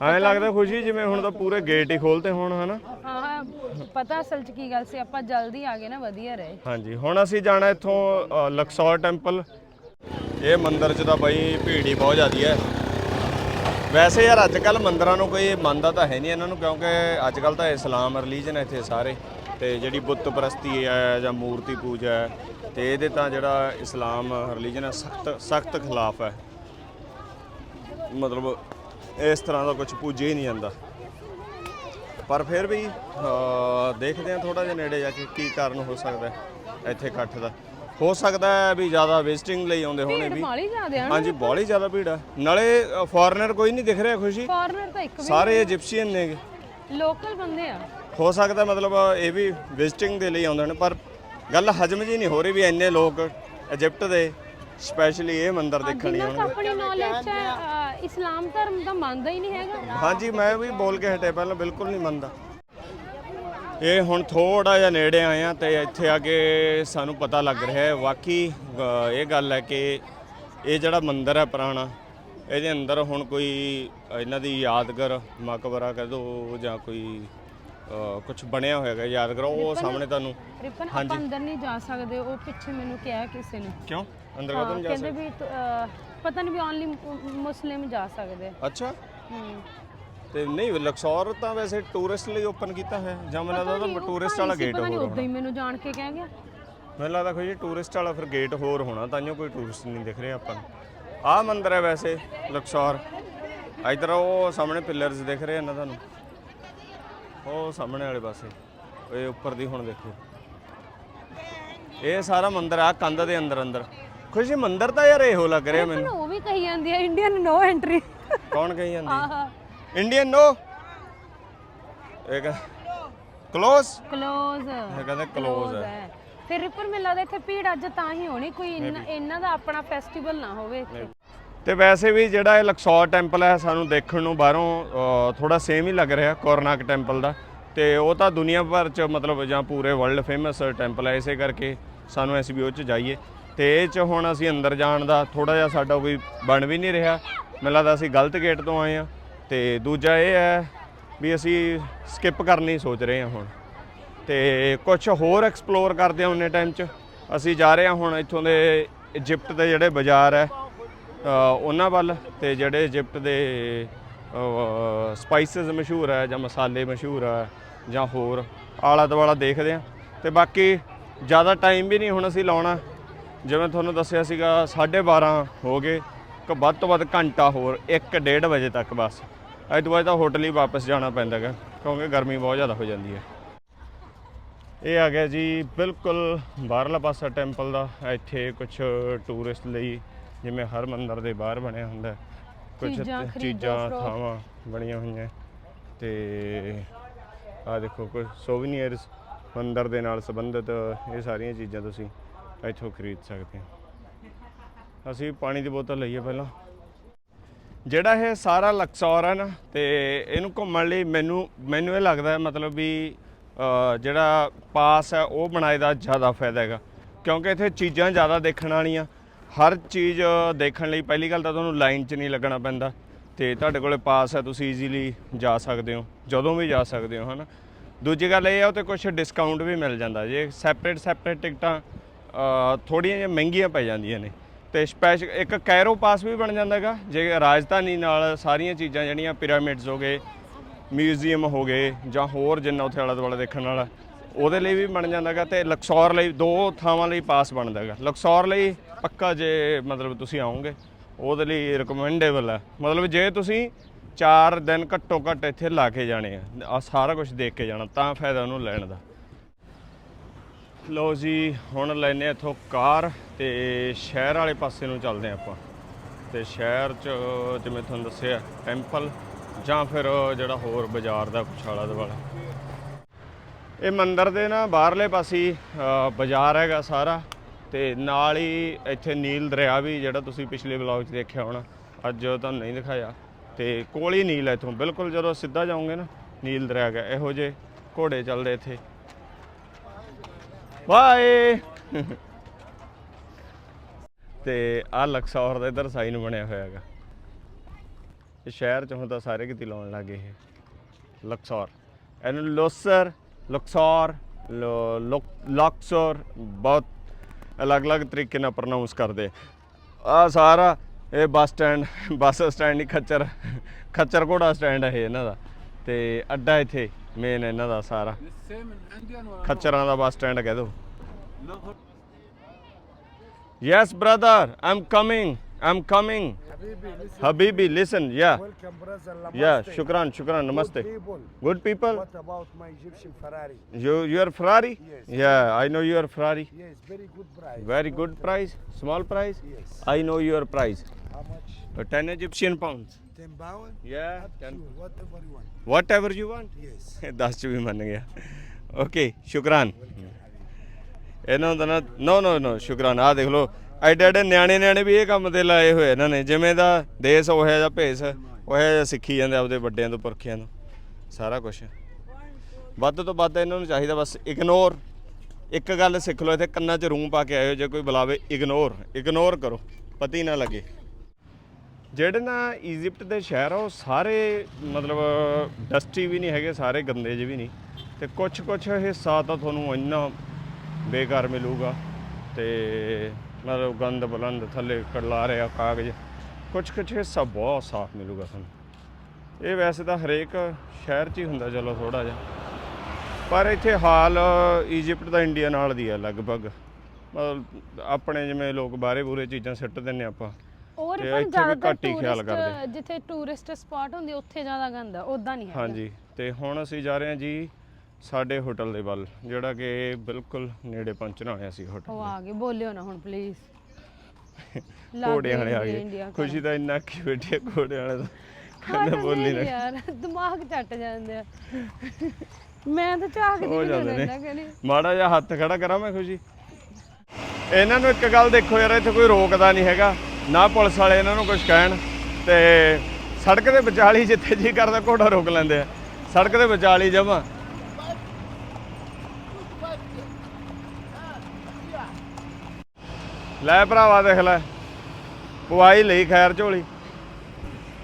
ਐਂ ਲੱਗਦਾ ਖੁਸ਼ੀ ਜਿਵੇਂ ਹੁਣ ਤਾਂ ਪੂਰੇ ਗੇਟ ਹੀ ਖੋਲਤੇ ਹੋਣ ਹਨਾ? ਹਾਂ ਹਾਂ ਪਤਾ ਅਸਲ 'ਚ ਕੀ ਗੱਲ ਸੀ ਆਪਾਂ ਜਲਦੀ ਆ ਗਏ ਨਾ ਵਧੀਆ ਰਹੇ। ਹਾਂਜੀ ਹੁਣ ਅਸੀਂ ਜਾਣਾ ਇੱਥੋਂ ਅ, ਲਕਸੌਰ ਟੈਂਪਲ ਇਹ ਮੰਦਿਰ 'ਚ ਤਾਂ ਬਾਈ ਭੀੜ ਹੀ ਬਹੁਤ ਜ਼ਿਆਦੀ ਹੈ। ਵੈਸੇ ਯਾਰ ਅੱਜ ਕੱਲ ਮੰਦਰਾਂ ਨੂੰ ਕੋਈ ਮੰਨਦਾ ਤਾਂ ਹੈ ਨਹੀਂ ਇਹਨਾਂ ਨੂੰ ਕਿਉਂਕਿ ਅੱਜ ਕੱਲ ਤਾਂ ਇਸਲਾਮ ਰਿਲੀਜਨ ਹੈ ਇੱਥੇ ਸਾਰੇ। ਤੇ ਜਿਹੜੀ ਬੁੱਤ ਪ੍ਰਸਤੀ ਹੈ ਜਾਂ ਮੂਰਤੀ ਪੂਜਾ ਹੈ ਤੇ ਇਹਦੇ ਤਾਂ ਜਿਹੜਾ ਇਸਲਾਮ ਰਿਲੀਜਨ ਹੈ ਸਖਤ ਸਖਤ ਖਿਲਾਫ ਹੈ। ਮਤਲਬ ਇਸ ਤਰ੍ਹਾਂ ਦਾ ਕੁਝ ਪੂਜਿਆ ਹੀ ਨਹੀਂ ਜਾਂਦਾ। ਪਰ ਫਿਰ ਵੀ ਅਹ, ਦੇਖਦੇ ਹਾਂ ਥੋੜਾ ਜਿਹਾ ਨੇੜੇ ਜਾ ਕੇ ਕੀ ਕਾਰਨ ਹੋ ਸਕਦਾ ਹੈ ਇੱਥੇ ਇਕੱਠ ਦਾ। ਹੋ ਸਕਦਾ ਹੈ ਵੀ ਜ਼ਿਆਦਾ ਵਿਜ਼ਿਟਿੰਗ ਲਈ ਆਉਂਦੇ ਹੋਣੇ ਭੀੜ ਵੀ। ਮਾਲੀ ਜਾਂਦੇ ਆ ਹਾਂਜੀ ਬਹੁਤ ਜ਼ਿਆਦਾ ਭੀੜ ਆ। ਨਾਲੇ ਫੋਰਨਰ ਕੋਈ ਨਹੀਂ ਦਿਖ ਰਿਹਾ ਖੁਸ਼ੀ। ਫੋਰਨਰ ਤਾਂ ਇੱਕ ਸਾਰੇ ਇਜਿਪਸ਼ੀਅਨ ਨੇਗੇ ਵੀ ਲੋਕਲ ਬੰਦੇ ਆ। ਹੋ ਸਕਦਾ ਮਤਲਬ ਇਹ ਵੀ ਵਿਜ਼ਿਟਿੰਗ ਦੇ ਲਈ ਆਉਂਦੇ ਨੇ ਪਰ ਗੱਲ ਹਜਮ ਜੀ ਨਹੀਂ ਹੋ ਰਹੀ ਵੀ ਇੰਨੇ ਲੋਕ ਇਜਿਪਟ ਦੇ ਸਪੈਸ਼ਲੀ ਇਹ ਮੰਦਿਰ ਦੇਖਣ ਲਈ ਜਿੰਨਾ ਕੁ ਆਉਣਗੇ ਆਪਣੀ ਨੌਲੇਜ ਹੈ ਇਸਲਾਮ ਧਰਮ ਦਾ ਮੰਨਦਾ ਹੀ ਨਹੀਂ ਹੈਗਾ। ਹਾਂਜੀ ਮੈਂ ਵੀ ਬੋਲ ਕੇ ਹਟੇ ਪਹਿਲਾਂ ਬਿਲਕੁਲ ਨਹੀਂ ਮੰਨਦਾ। ਇਹ ਹੁਣ ਥੋੜਾ ਜਿਹਾ ਨੇੜੇ ਆਏ ਆ ਤੇ ਇੱਥੇ ਆ ਕੇ ਸਾਨੂੰ ਪਤਾ ਲੱਗ ਰਿਹਾ ਹੈ। ਵਾਕਈ ਅ, ਇਹ ਗੱਲ ਹੈ ਕਿ ਇਹ ਜਿਹੜਾ ਮੰਦਿਰ ਹੈ ਪੁਰਾਣਾ ਇਹਦੇ ਅੰਦਰ ਹੁਣ ਕੋਈ ਇਹਨਾਂ ਦੀ ਯਾਦਗਾਰ ਮਕਬਰਾ ਕਹਿ ਦੋ ਜਾਂ ਕੋਈ ਕੁਝ ਬਣਿਆ ਹੋਏਗਾ ਯਾਦਗਾਰ ਉਹ ਸਾਹਮਣੇ ਤੁਹਾਨੂੰ ਰਿਪਨ ਆਪਾਂ ਅੰਦਰ ਨਹੀਂ ਜਾ ਸਕਦੇ ਉਹ ਪਿੱਛੇ ਮੈਨੂੰ ਕਿਹਾ ਕਿਸੇ ਨੇ। ਕਿਉਂ? ਅੰਦਰ ਕਦੋਂ ਜਾ ਕਹਿੰਦੇ ਵੀ ਪਤਾ ਨਹੀਂ ਵੀ ਓਨਲੀ ਮੁਸਲਿਮ ਜਾ ਸਕਦੇ ਅੱਛਾ। ਹੂੰ। ਤੇ ਨਹੀਂ ਲਕਸੌਰ ਤਾਂ ਵੈਸੇ ਟੂਰਿਸਟ ਲਈ ਓਪਨ ਕੀਤਾ ਹੈ ਜਾਂ ਮੈਨੂੰ ਲੱਗਦਾ ਤਾਂ ਟੂਰਿਸਟ ਵਾਲਾ ਗੇਟ ਪਤਾ ਨਹੀਂ ਉਦਾਂ ਹੀ ਮੈਨੂੰ ਜਾਣ ਕੇ ਕਹਿ ਗਿਆ। ਮੈਨੂੰ ਲੱਗਦਾ ਕੋਈ ਟੂਰਿਸਟ ਵਾਲਾ ਫਿਰ ਗੇਟ ਹੋਰ ਹੋਣਾ ਤਾਂਿਓ ਕੋਈ ਟੂਰਿਸਟ ਨਹੀਂ ਦਿਖ ਰਿਹਾ ਆਪਾਂ ਆਹ ਮੰਦਿਰ ਹੈ ਵੈਸੇ ਲਕਸ਼ੌਰ ਇਧਰ ਉਹ ਸਾਹਮਣੇ ਪਿਲਰਸ ਦਿਖ ਰਹੇ ਨੇ ਤੁਹਾਨੂੰ। ਉਹ ਸਾਹਮਣੇ ਵਾਲੇ ਪਾਸੇ ਇਹ ਉੱਪਰ ਦੀ ਹੁਣ ਦੇਖੋ। ਇਹ ਸਾਰਾ ਮੰਦਿਰ ਆ ਕੰਧ ਦੇ ਅੰਦਰ ਅੰਦਰ। ਖੁਸ਼ੀ ਮੰਦਿਰ ਤਾਂ ਯਾਰ ਇਹੋ ਲੱਗ ਰਿਹਾ ਮੈਨੂੰ। ਉਹ ਵੀ ਕਹੀ ਜਾਂਦੀ ਹੈ ਇੰਡੀਅਨ ਨੋ ਐਂਟਰੀ ਕੌਣ ਕਹੀ ਜਾਂਦੀ? ਆਹ। ਇੰਡੀਅਨ ਨੋ ਇਹ ਕਲੋਜ਼ ਕਲੋਜ਼ ਇਹ ਕਹਿੰਦੇ ਕਲੋਜ਼ ਹੈ ਫਿਰ ਰਿਪਨ ਮੈਨੂੰ ਲੱਗਦਾ ਇੱਥੇ ਭੀੜ ਅੱਜ ਤਾਂ ਹੀ ਹੋਣੀ ਕੋਈ ਇੰਨਾ- ਇਹਨਾਂ ਦਾ ਆਪਣਾ ਫੈਸਟੀਵਲ ਨਾ ਹੋਵੇ ਇੱਥੇ ਤੇ ਵੈਸੇ ਵੀ ਜਿਹੜਾ ਇਹ ਲਕਸੌਰ ਟੈਂਪਲ ਹੈ ਸਾਨੂੰ ਦੇਖਣ ਨੂੰ ਬਾਹਰੋਂ ਥੋੜਾ ਸੇਮ ਹੀ ਲੱਗ ਰਿਹਾ ਕੋਰਨਾਕ ਟੈਂਪਲ ਦਾ ਤੇ ਉਹ ਤਾਂ ਦੁਨੀਆ ਭਰ ਚ ਮਤਲਬ ਜਾਂ ਪੂਰੇ ਵਰਲਡ ਫੇਮਸ ਟੈਂਪਲ ਹੈ ਇਸੇ ਕਰਕੇ ਸਾਨੂੰ ਐਸਬੀਓ ਚ ਜਾਈਏ ਤੇ ਇਹ ਚ ਹੁਣ ਅਸੀਂ ਅੰਦਰ ਜਾਣ ਦਾ ਥੋੜਾ ਜਿਹਾ ਸਾਡਾ ਕੋਈ ਬਣ ਵੀ ਨਹੀਂ ਰਿਹਾ ਮੈਨੂੰ ਲੱਗਦਾ ਅਸੀਂ ਗਲਤ ਗੇਟ ਤੋਂ ਆਏ ਆ ਤੇ ਦੂਜਾ ਇਹ ਹੈ ਵੀ ਅਸੀਂ ਸਕਿਪ ਕਰਨੀ ਸੋਚ ਰਹੇ ਹਾਂ ਹੁਣ। ਤੇ ਕੁਝ ਹੋਰ ਐਕਸਪਲੋਰ ਕਰਦੇ ਹਾਂ ਉਹਨੇ ਟਾਈਮ 'ਚ। ਅਸੀਂ ਜਾ ਰਹੇ ਹਾਂ ਹੁਣ ਇੱਥੋਂ ਦੇ ਇਜਿਪਟ ਦੇ ਜਿਹੜੇ ਬਾਜ਼ਾਰ ਹੈ ਉਹਨਾਂ ਵੱਲ ਤੇ ਜਿਹੜੇ ਇਜਿਪਟ ਦੇ ਸਪਾਈਸਸ ਮਸ਼ਹੂਰ ਹੈ ਜਾਂ ਮਸਾਲੇ ਮਸ਼ਹੂਰ ਹੈ ਜਾਂ ਹੋਰ, ਆਲਾ ਦੁਆਲਾ ਦੇਖਦੇ ਹਾਂ। ਤੇ ਬਾਕੀ ਜ਼ਿਆਦਾ ਟਾਈਮ ਵੀ ਨਹੀਂ ਹੁਣ ਅਸੀਂ ਲਾਉਣਾ। ਜਿਵੇਂ ਤੁਹਾਨੂੰ ਦੱਸਿਆ ਸੀਗਾ 12:30 ਹੋ ਗਏ। ਵੱਧ ਤੋਂ ਵੱਧ ਘੰਟਾ ਹੋਰ 1:30 ਵਜੇ ਤੱਕ ਬਸ। ਅੱਜ ਤੋਂ ਬਾਅਦ ਤਾਂ ਹੋਟਲ ਹੀ ਵਾਪਸ ਜਾਣਾ ਪੈਂਦਾ ਗਾ ਕਿਉਂਕਿ ਗਰਮੀ ਬਹੁਤ ਜ਼ਿਆਦਾ ਹੋ ਜਾਂਦੀ ਹੈ। ਇਹ ਆ ਗਿਆ ਜੀ ਬਿਲਕੁਲ ਬਾਹਰਲਾ ਪਾਸਾ ਟੈਂਪਲ ਦਾ ਇੱਥੇ ਕੁਝ ਟੂਰਿਸਟ ਲਈ ਜਿਵੇਂ ਹਰ ਮੰਦਿਰ ਦੇ ਬਾਹਰ ਬਣਿਆ ਹੁੰਦਾ ਕੁਝ ਚੀਜ਼ਾਂ। ਥਾਵਾਂ ਬਣੀਆਂ ਹੋਈਆਂ। ਤੇ ਆ ਦੇਖੋ ਕੁਝ ਸੋਵੀਨੀਅਰਸ ਮੰਦਿਰ ਦੇ ਨਾਲ ਸੰਬੰਧਿਤ ਇਹ ਸਾਰੀਆਂ ਚੀਜ਼ਾਂ ਤੁਸੀਂ ਇੱਥੋਂ ਖਰੀਦ ਸਕਦੇ ਹੋ। ਅਸੀਂ ਪਾਣੀ ਦੀ ਬੋਤਲ ਲਈਏ ਪਹਿਲਾਂ। ਜਿਹੜਾ ਇਹ ਸਾਰਾ ਲਕਸੌਰ ਹੈ ਨਾ, ਤੇ ਇਹਨੂੰ ਘੁੰਮਣ ਲਈ ਮੈਨੂੰ ਮੈਨੂੰ ਇਹ ਲੱਗਦਾ ਮਤਲਬ ਵੀ ਜਿਹੜਾ ਪਾਸ ਹੈ, ਉਹ ਬਣਾਏ ਦਾ ਜ਼ਿਆਦਾ ਫਾਇਦਾ ਹੈਗਾ। ਕਿਉਂਕਿ ਇੱਥੇ ਚੀਜ਼ਾਂ ਜ਼ਿਆਦਾ ਦੇਖਣ ਵਾਲੀਆਂ। ਹਰ ਚੀਜ਼ ਦੇਖਣ ਲਈ ਪਹਿਲੀ ਗੱਲ ਤਾਂ ਤੁਹਾਨੂੰ ਲਾਈਨ 'ਚ ਨਹੀਂ ਲੱਗਣਾ ਪੈਂਦਾ। ਤੇ ਤੁਹਾਡੇ ਕੋਲੇ ਪਾਸ ਹੈ, ਤੁਸੀਂ ਈਜ਼ੀਲੀ ਜਾ ਸਕਦੇ ਹੋ। ਜਦੋਂ ਵੀ ਜਾ ਸਕਦੇ ਹੋ, ਹਨਾ। ਦੂਜੀ ਗੱਲ ਇਹ ਹੈ ਉਹ ਤੇ ਕੁਝ ਡਿਸਕਾਊਂਟ ਵੀ ਮਿਲ ਜਾਂਦਾ। ਜੇ ਸੈਪਰੇਟ ਸੈਪਰੇਟ ਟਿਕਟਾਂ ਥੋੜੀਆਂ ਜਿਹੀਆਂ ਮਹਿੰਗੀਆਂ ਪੈ ਜਾਂਦੀਆਂ ਨੇ। ਤੇ ਸਪੈਸ਼ਲ ਇੱਕ ਕੈਰੋ ਪਾਸ ਵੀ ਬਣ ਜਾਂਦਾ ਹੈਗਾ, ਜੇ ਰਾਜਧਾਨੀ ਨਾਲ ਸਾਰੀਆਂ ਚੀਜ਼ਾਂ ਜਿਹੜੀਆਂ ਪਿਰਾਮਿਡਸ ਹੋ ਗਏ ਮਿਊਜ਼ੀਅਮ ਹੋ ਗਏ ਜਾਂ ਹੋਰ ਜਿੰਨਾ ਉੱਥੇ ਆਲਾ ਦੁਆਲਾ ਦੇਖਣ ਵਾਲਾ ਉਹਦੇ ਲਈ ਵੀ ਬਣ ਜਾਂਦਾ ਹੈਗਾ ਤੇ ਲਕਸੌਰ ਲਈ ਦੋ ਥਾਵਾਂ ਲਈ ਪਾਸ ਬਣਦਾ ਹੈਗਾ। ਲਕਸੌਰ ਲਈ ਪੱਕਾ ਜੇ ਮਤਲਬ ਤੁਸੀਂ ਆਓਗੇ, ਉਹਦੇ ਲਈ ਰਿਕਮੈਂਡੇਬਲ ਹੈ। ਮਤਲਬ ਜੇ ਤੁਸੀਂ 4 ਦਿਨ ਘੱਟੋ ਘੱਟ ਇੱਥੇ ਲਾ ਕੇ ਜਾਣੇ ਆ ਆ ਸਾਰਾ ਕੁਝ ਦੇਖ ਕੇ ਜਾਣਾ, ਤਾਂ ਫਾਇਦਾ ਉਹਨੂੰ ਲੈਣ ਦਾ। ਲੋ ਜੀ, ਹੁਣ ਲੈਨੇ ਇੱਥੋਂ ਕਾਰ ਤੇ ਸ਼ਹਿਰ ਵਾਲੇ ਪਾਸੇ ਨੂੰ ਚੱਲਦੇ ਹਾਂ ਆਪਾਂ। ਤੇ ਸ਼ਹਿਰ ਚ ਜਿਵੇਂ ਤੁਹਾਨੂੰ ਦੱਸਿਆ ਟੈਂਪਲ ਜਾਂ ਫਿਰ ਜਿਹੜਾ ਹੋਰ ਬਾਜ਼ਾਰ ਦਾ ਕੁਛ ਆਲਾ ਦੁਆਲਾ। ਇਹ ਮੰਦਿਰ ਦੇ ਨਾ ਬਾਹਰਲੇ ਪਾਸੇ ਬਾਜ਼ਾਰ ਹੈਗਾ ਸਾਰਾ। ਤੇ ਨਾਲ ਹੀ ਇੱਥੇ ਨੀਲ ਦਰਿਆ ਵੀ ਜਿਹੜਾ ਤੁਸੀਂ ਪਿਛਲੇ ਵਲੌਗ 'ਚ ਦੇਖਿਆ ਹੋਣਾ, ਅੱਜ ਤੁਹਾਨੂੰ ਨਹੀਂ ਦਿਖਾਇਆ। ਤੇ ਕੋਲ ਹੀ ਨੀਲ ਹੈ ਇੱਥੋਂ। ਬਿਲਕੁਲ ਜਦੋਂ ਸਿੱਧਾ ਜਾਓਗੇ ਨਾ, ਨੀਲ ਦਰਿਆ ਹੈਗਾ। ਇਹੋ ਜੇ ਘੋੜੇ ਚੱਲਦੇ ਇੱਥੇ। ਬਾਏ। ਤੇ ਆ ਲਕਸੌਰ ਦਾ ਇਧਰ ਸਾਈਨ ਬਣਿਆ ਹੋਇਆ ਹੈਗਾ ਇਹ ਸ਼ਹਿਰ ਚ ਹੁਣ ਤਾਂ ਸਾਰੇ ਕਿਤੇ ਲਾਉਣ ਲੱਗੇ ਇਹ। ਲਕਸੌਰ। ਇਹਨੂੰ ਲੋਸਰ, ਲਕਸੌਰ, ਲੋ- ਲਕਸੌਰ ਬਹੁਤ ਅਲੱਗ-ਅਲੱਗ ਤਰੀਕੇ ਨਾਲ ਪ੍ਰੋਨਾਂਸ ਕਰਦੇ ਆ। ਸਾਰਾ ਇਹ ਬੱਸ ਸਟੈਂਡ ਬੱਸ ਸਟੈਂਡ ਨਹੀਂ, ਖੱਚਰ ਖੱਚਰ ਘੋੜਾ ਸਟੈਂਡ ਹੈ ਇਹਨਾਂ ਦਾ। ਤੇ ਅੱਡਾ ਇੱਥੇ। ਮੇਨ ਇਹਨਾਂ ਦਾ ਸਾਰਾ ਖੱਚਰਾਂ ਦਾ ਬੱਸ ਸਟੈਂਡ ਕਹਿ ਦੋ yes brother I'm coming I'm coming Habibi, listen, yeah. Welcome, brother. Namaste. Yeah, shukran, shukran, namaste. Good people. Good people? What about my Egyptian Ferrari? You you are Ferrari? Yes. Yeah, I know you are Ferrari. Yes, very good price. Very good price, small price. Yes. I know your price. How much? Uh, 10 Egyptian pounds. 10 pound? Yeah, Up to 10. you, whatever you want. Whatever you want. Yes. 10 ਚ ਵੀ ਮੰਨ ਗਿਆ ਓਕੇ ਸ਼ੁਕਰਾਨ ਇਹਨਾਂ ਦਾ ਨਾ ਨੋ ਨੋ ਨੋ ਸ਼ੁਕਰਾਨ ਆ ਦੇਖ ਲਓ ਐਡੇ ਐਡੇ ਨਿਆਣੇ ਨਿਆਣੇ ਵੀ ਇਹ ਕੰਮ ਤੇ ਲਾਏ ਹੋਏ ਇਹਨਾਂ ਨੇ ਜਿਵੇਂ ਦਾ ਦੇਸ਼ ਉਹ ਜਿਹਾ ਭੇਸ ਉਹ ਜਿਹਾ ਸਿੱਖੀ ਜਾਂਦੇ ਆਪਦੇ ਵੱਡਿਆਂ ਤੋਂ ਪੁਰਖਿਆਂ ਤੋਂ ਸਾਰਾ ਕੁਝ ਵੱਧ ਤੋਂ ਵੱਧ ਇਹਨਾਂ ਨੂੰ ਚਾਹੀਦਾ ਬਸ ਇਗਨੋਰ ਇੱਕ ਗੱਲ ਸਿੱਖ ਲਓ ਇੱਥੇ ਕੰਨਾਂ 'ਚ ਰੂੰ ਪਾ ਕੇ ਆਇਓ ਜੇ ਕੋਈ ਬੁਲਾਵੇ ਇਗਨੋਰ ਇਗਨੋਰ ਕਰੋ ਪਤੀ ਨਾ ਲੱਗੇ ਜਿਹੜੇ ਨਾ ਇਜਿਪਟ ਦੇ ਸ਼ਹਿਰ ਆ, ਉਹ ਸਾਰੇ ਮਤਲਬ ਡਸਟੀ ਵੀ ਨਹੀਂ ਹੈਗੇ, ਸਾਰੇ ਗੰਦੇ ਜਿਹੇ ਵੀ ਨਹੀਂ। ਤੇ ਕੁਝ ਕੁਝ ਹਿੱਸਾ ਤਾਂ ਤੁਹਾਨੂੰ ਇੰਨਾ ਬੇਕਾਰ ਮਿਲੂਗਾ। ਤੇ ਮਤਲਬ ਗੰਦ ਬਲੰਦ ਥੱਲੇ ਕੜਲਾ ਰਿਹਾ ਕਾਗਜ਼ ਕੁਝ ਕੁਝ ਹਿੱਸਾ ਬਹੁਤ ਸਾਫ਼ ਮਿਲੂਗਾ ਤੁਹਾਨੂੰ। ਇਹ ਵੈਸੇ ਤਾਂ ਹਰੇਕ ਸ਼ਹਿਰ 'ਚ ਹੀ ਹੁੰਦਾ, ਚਲੋ ਥੋੜਾ ਜਿਹਾ। ਪਰ ਇੱਥੇ ਹਾਲ ਇਜਿਪਟ ਦਾ ਇੰਡੀਆ ਨਾਲ ਦੀ ਹੈ ਲਗਭਗ। ਮਤਲਬ ਆਪਣੇ ਜਿਵੇਂ ਲੋਕ ਬਾਹਰੇ ਬੂਰੇ ਚੀਜ਼ਾਂ ਸਿੱਟ ਦਿੰਨੇ ਆਪਾਂ। ਔਰ ਤੇ ਪਰ ਇੱਥੇ ਵੀ ਜ਼ਿਆਦਾਤਰ ਘੱਟ ਹੀ ਖਿਆਲ tourist, ਕਰਦੇ। ਜਿੱਥੇ ਟੂਰਿਸਟ ਸਪਾਟ ਹੁੰਦੇ ਉੱਥੇ ਜ਼ਿਆਦਾ ਗੰਦਾ ਉਦਾਂ ਨਹੀਂ ਹੈਗਾ। ਹਾਂਜੀ ਤੇ ਹੁਣ ਅਸੀਂ ਜਾ ਰਹੇ ਹਾਂ ਜੀ ਸਾਡੇ ਹੋਟਲ ਦੇ ਵੱਲ ਜਿਹੜਾ ਕਿ ਬਿਲਕੁਲ ਨੇੜੇ ਪਹੁੰਚਣ ਵਾਲੇ ਸੀ ਉਹ ਹੋਟਲ ਆ ਗਏ ਬੋਲਿਓ ਨਾ ਹੁਣ ਪਲੀਜ਼ ਘੋੜੇ ਵਾਲੇ ਆ ਗਏ। ਖੁਸ਼ੀ ਤਾਂ ਇੰਨਾ ਕੀ ਬੈਠੀ ਹੈ ਘੋੜੇ ਵਾਲੇ ਦਾ ਕਹਿੰਦਾ ਬੋਲੀ ਨਾ। ਯਾਰ ਦਿਮਾਗ ਚੱਟ ਜਾਂਦੇ ਆ। ਮੈਂ ਤਾਂ ਝਾਕਦੀ ਹੋ ਜਾਂਦੇ ਨਹੀਂ ਨੇ। ਰਹਿੰਦਾ ਕਹਿੰਦੀ ਮਾੜਾ ਜਿਹਾ ਹੱਥ ਖੜਾ ਕਰਾਂ ਮੈਂ ਖੁਸ਼ੀ। ਇਹਨਾਂ ਨੂੰ ਇੱਕ ਗੱਲ ਦੇਖੋ ਯਾਰ ਇੱਥੇ ਕੋਈ ਰੋਕਦਾ ਨਹੀਂ ਹੈਗਾ। ਨਾ ਪੁਲਿਸ ਵਾਲੇ ਇਹਨਾਂ ਨੂੰ ਕੁਝ ਕਹਿਣ ਤੇ ਸੜਕ ਦੇ ਵਿਚਾਲੀ ਜਿੱਥੇ ਜੀ ਕਰਦਾ ਘੋੜਾ ਰੋਕ ਲੈਂਦੇ ਆ। ਸੜਕ ਦੇ ਵਿਚਾਲੀ ਜਮਾ। ਲੈ ਭਰਾਵਾ ਦੇਖ ਲੈ ਪਵਾਈ ਲਈ ਖੈਰ ਝੋਲੀ।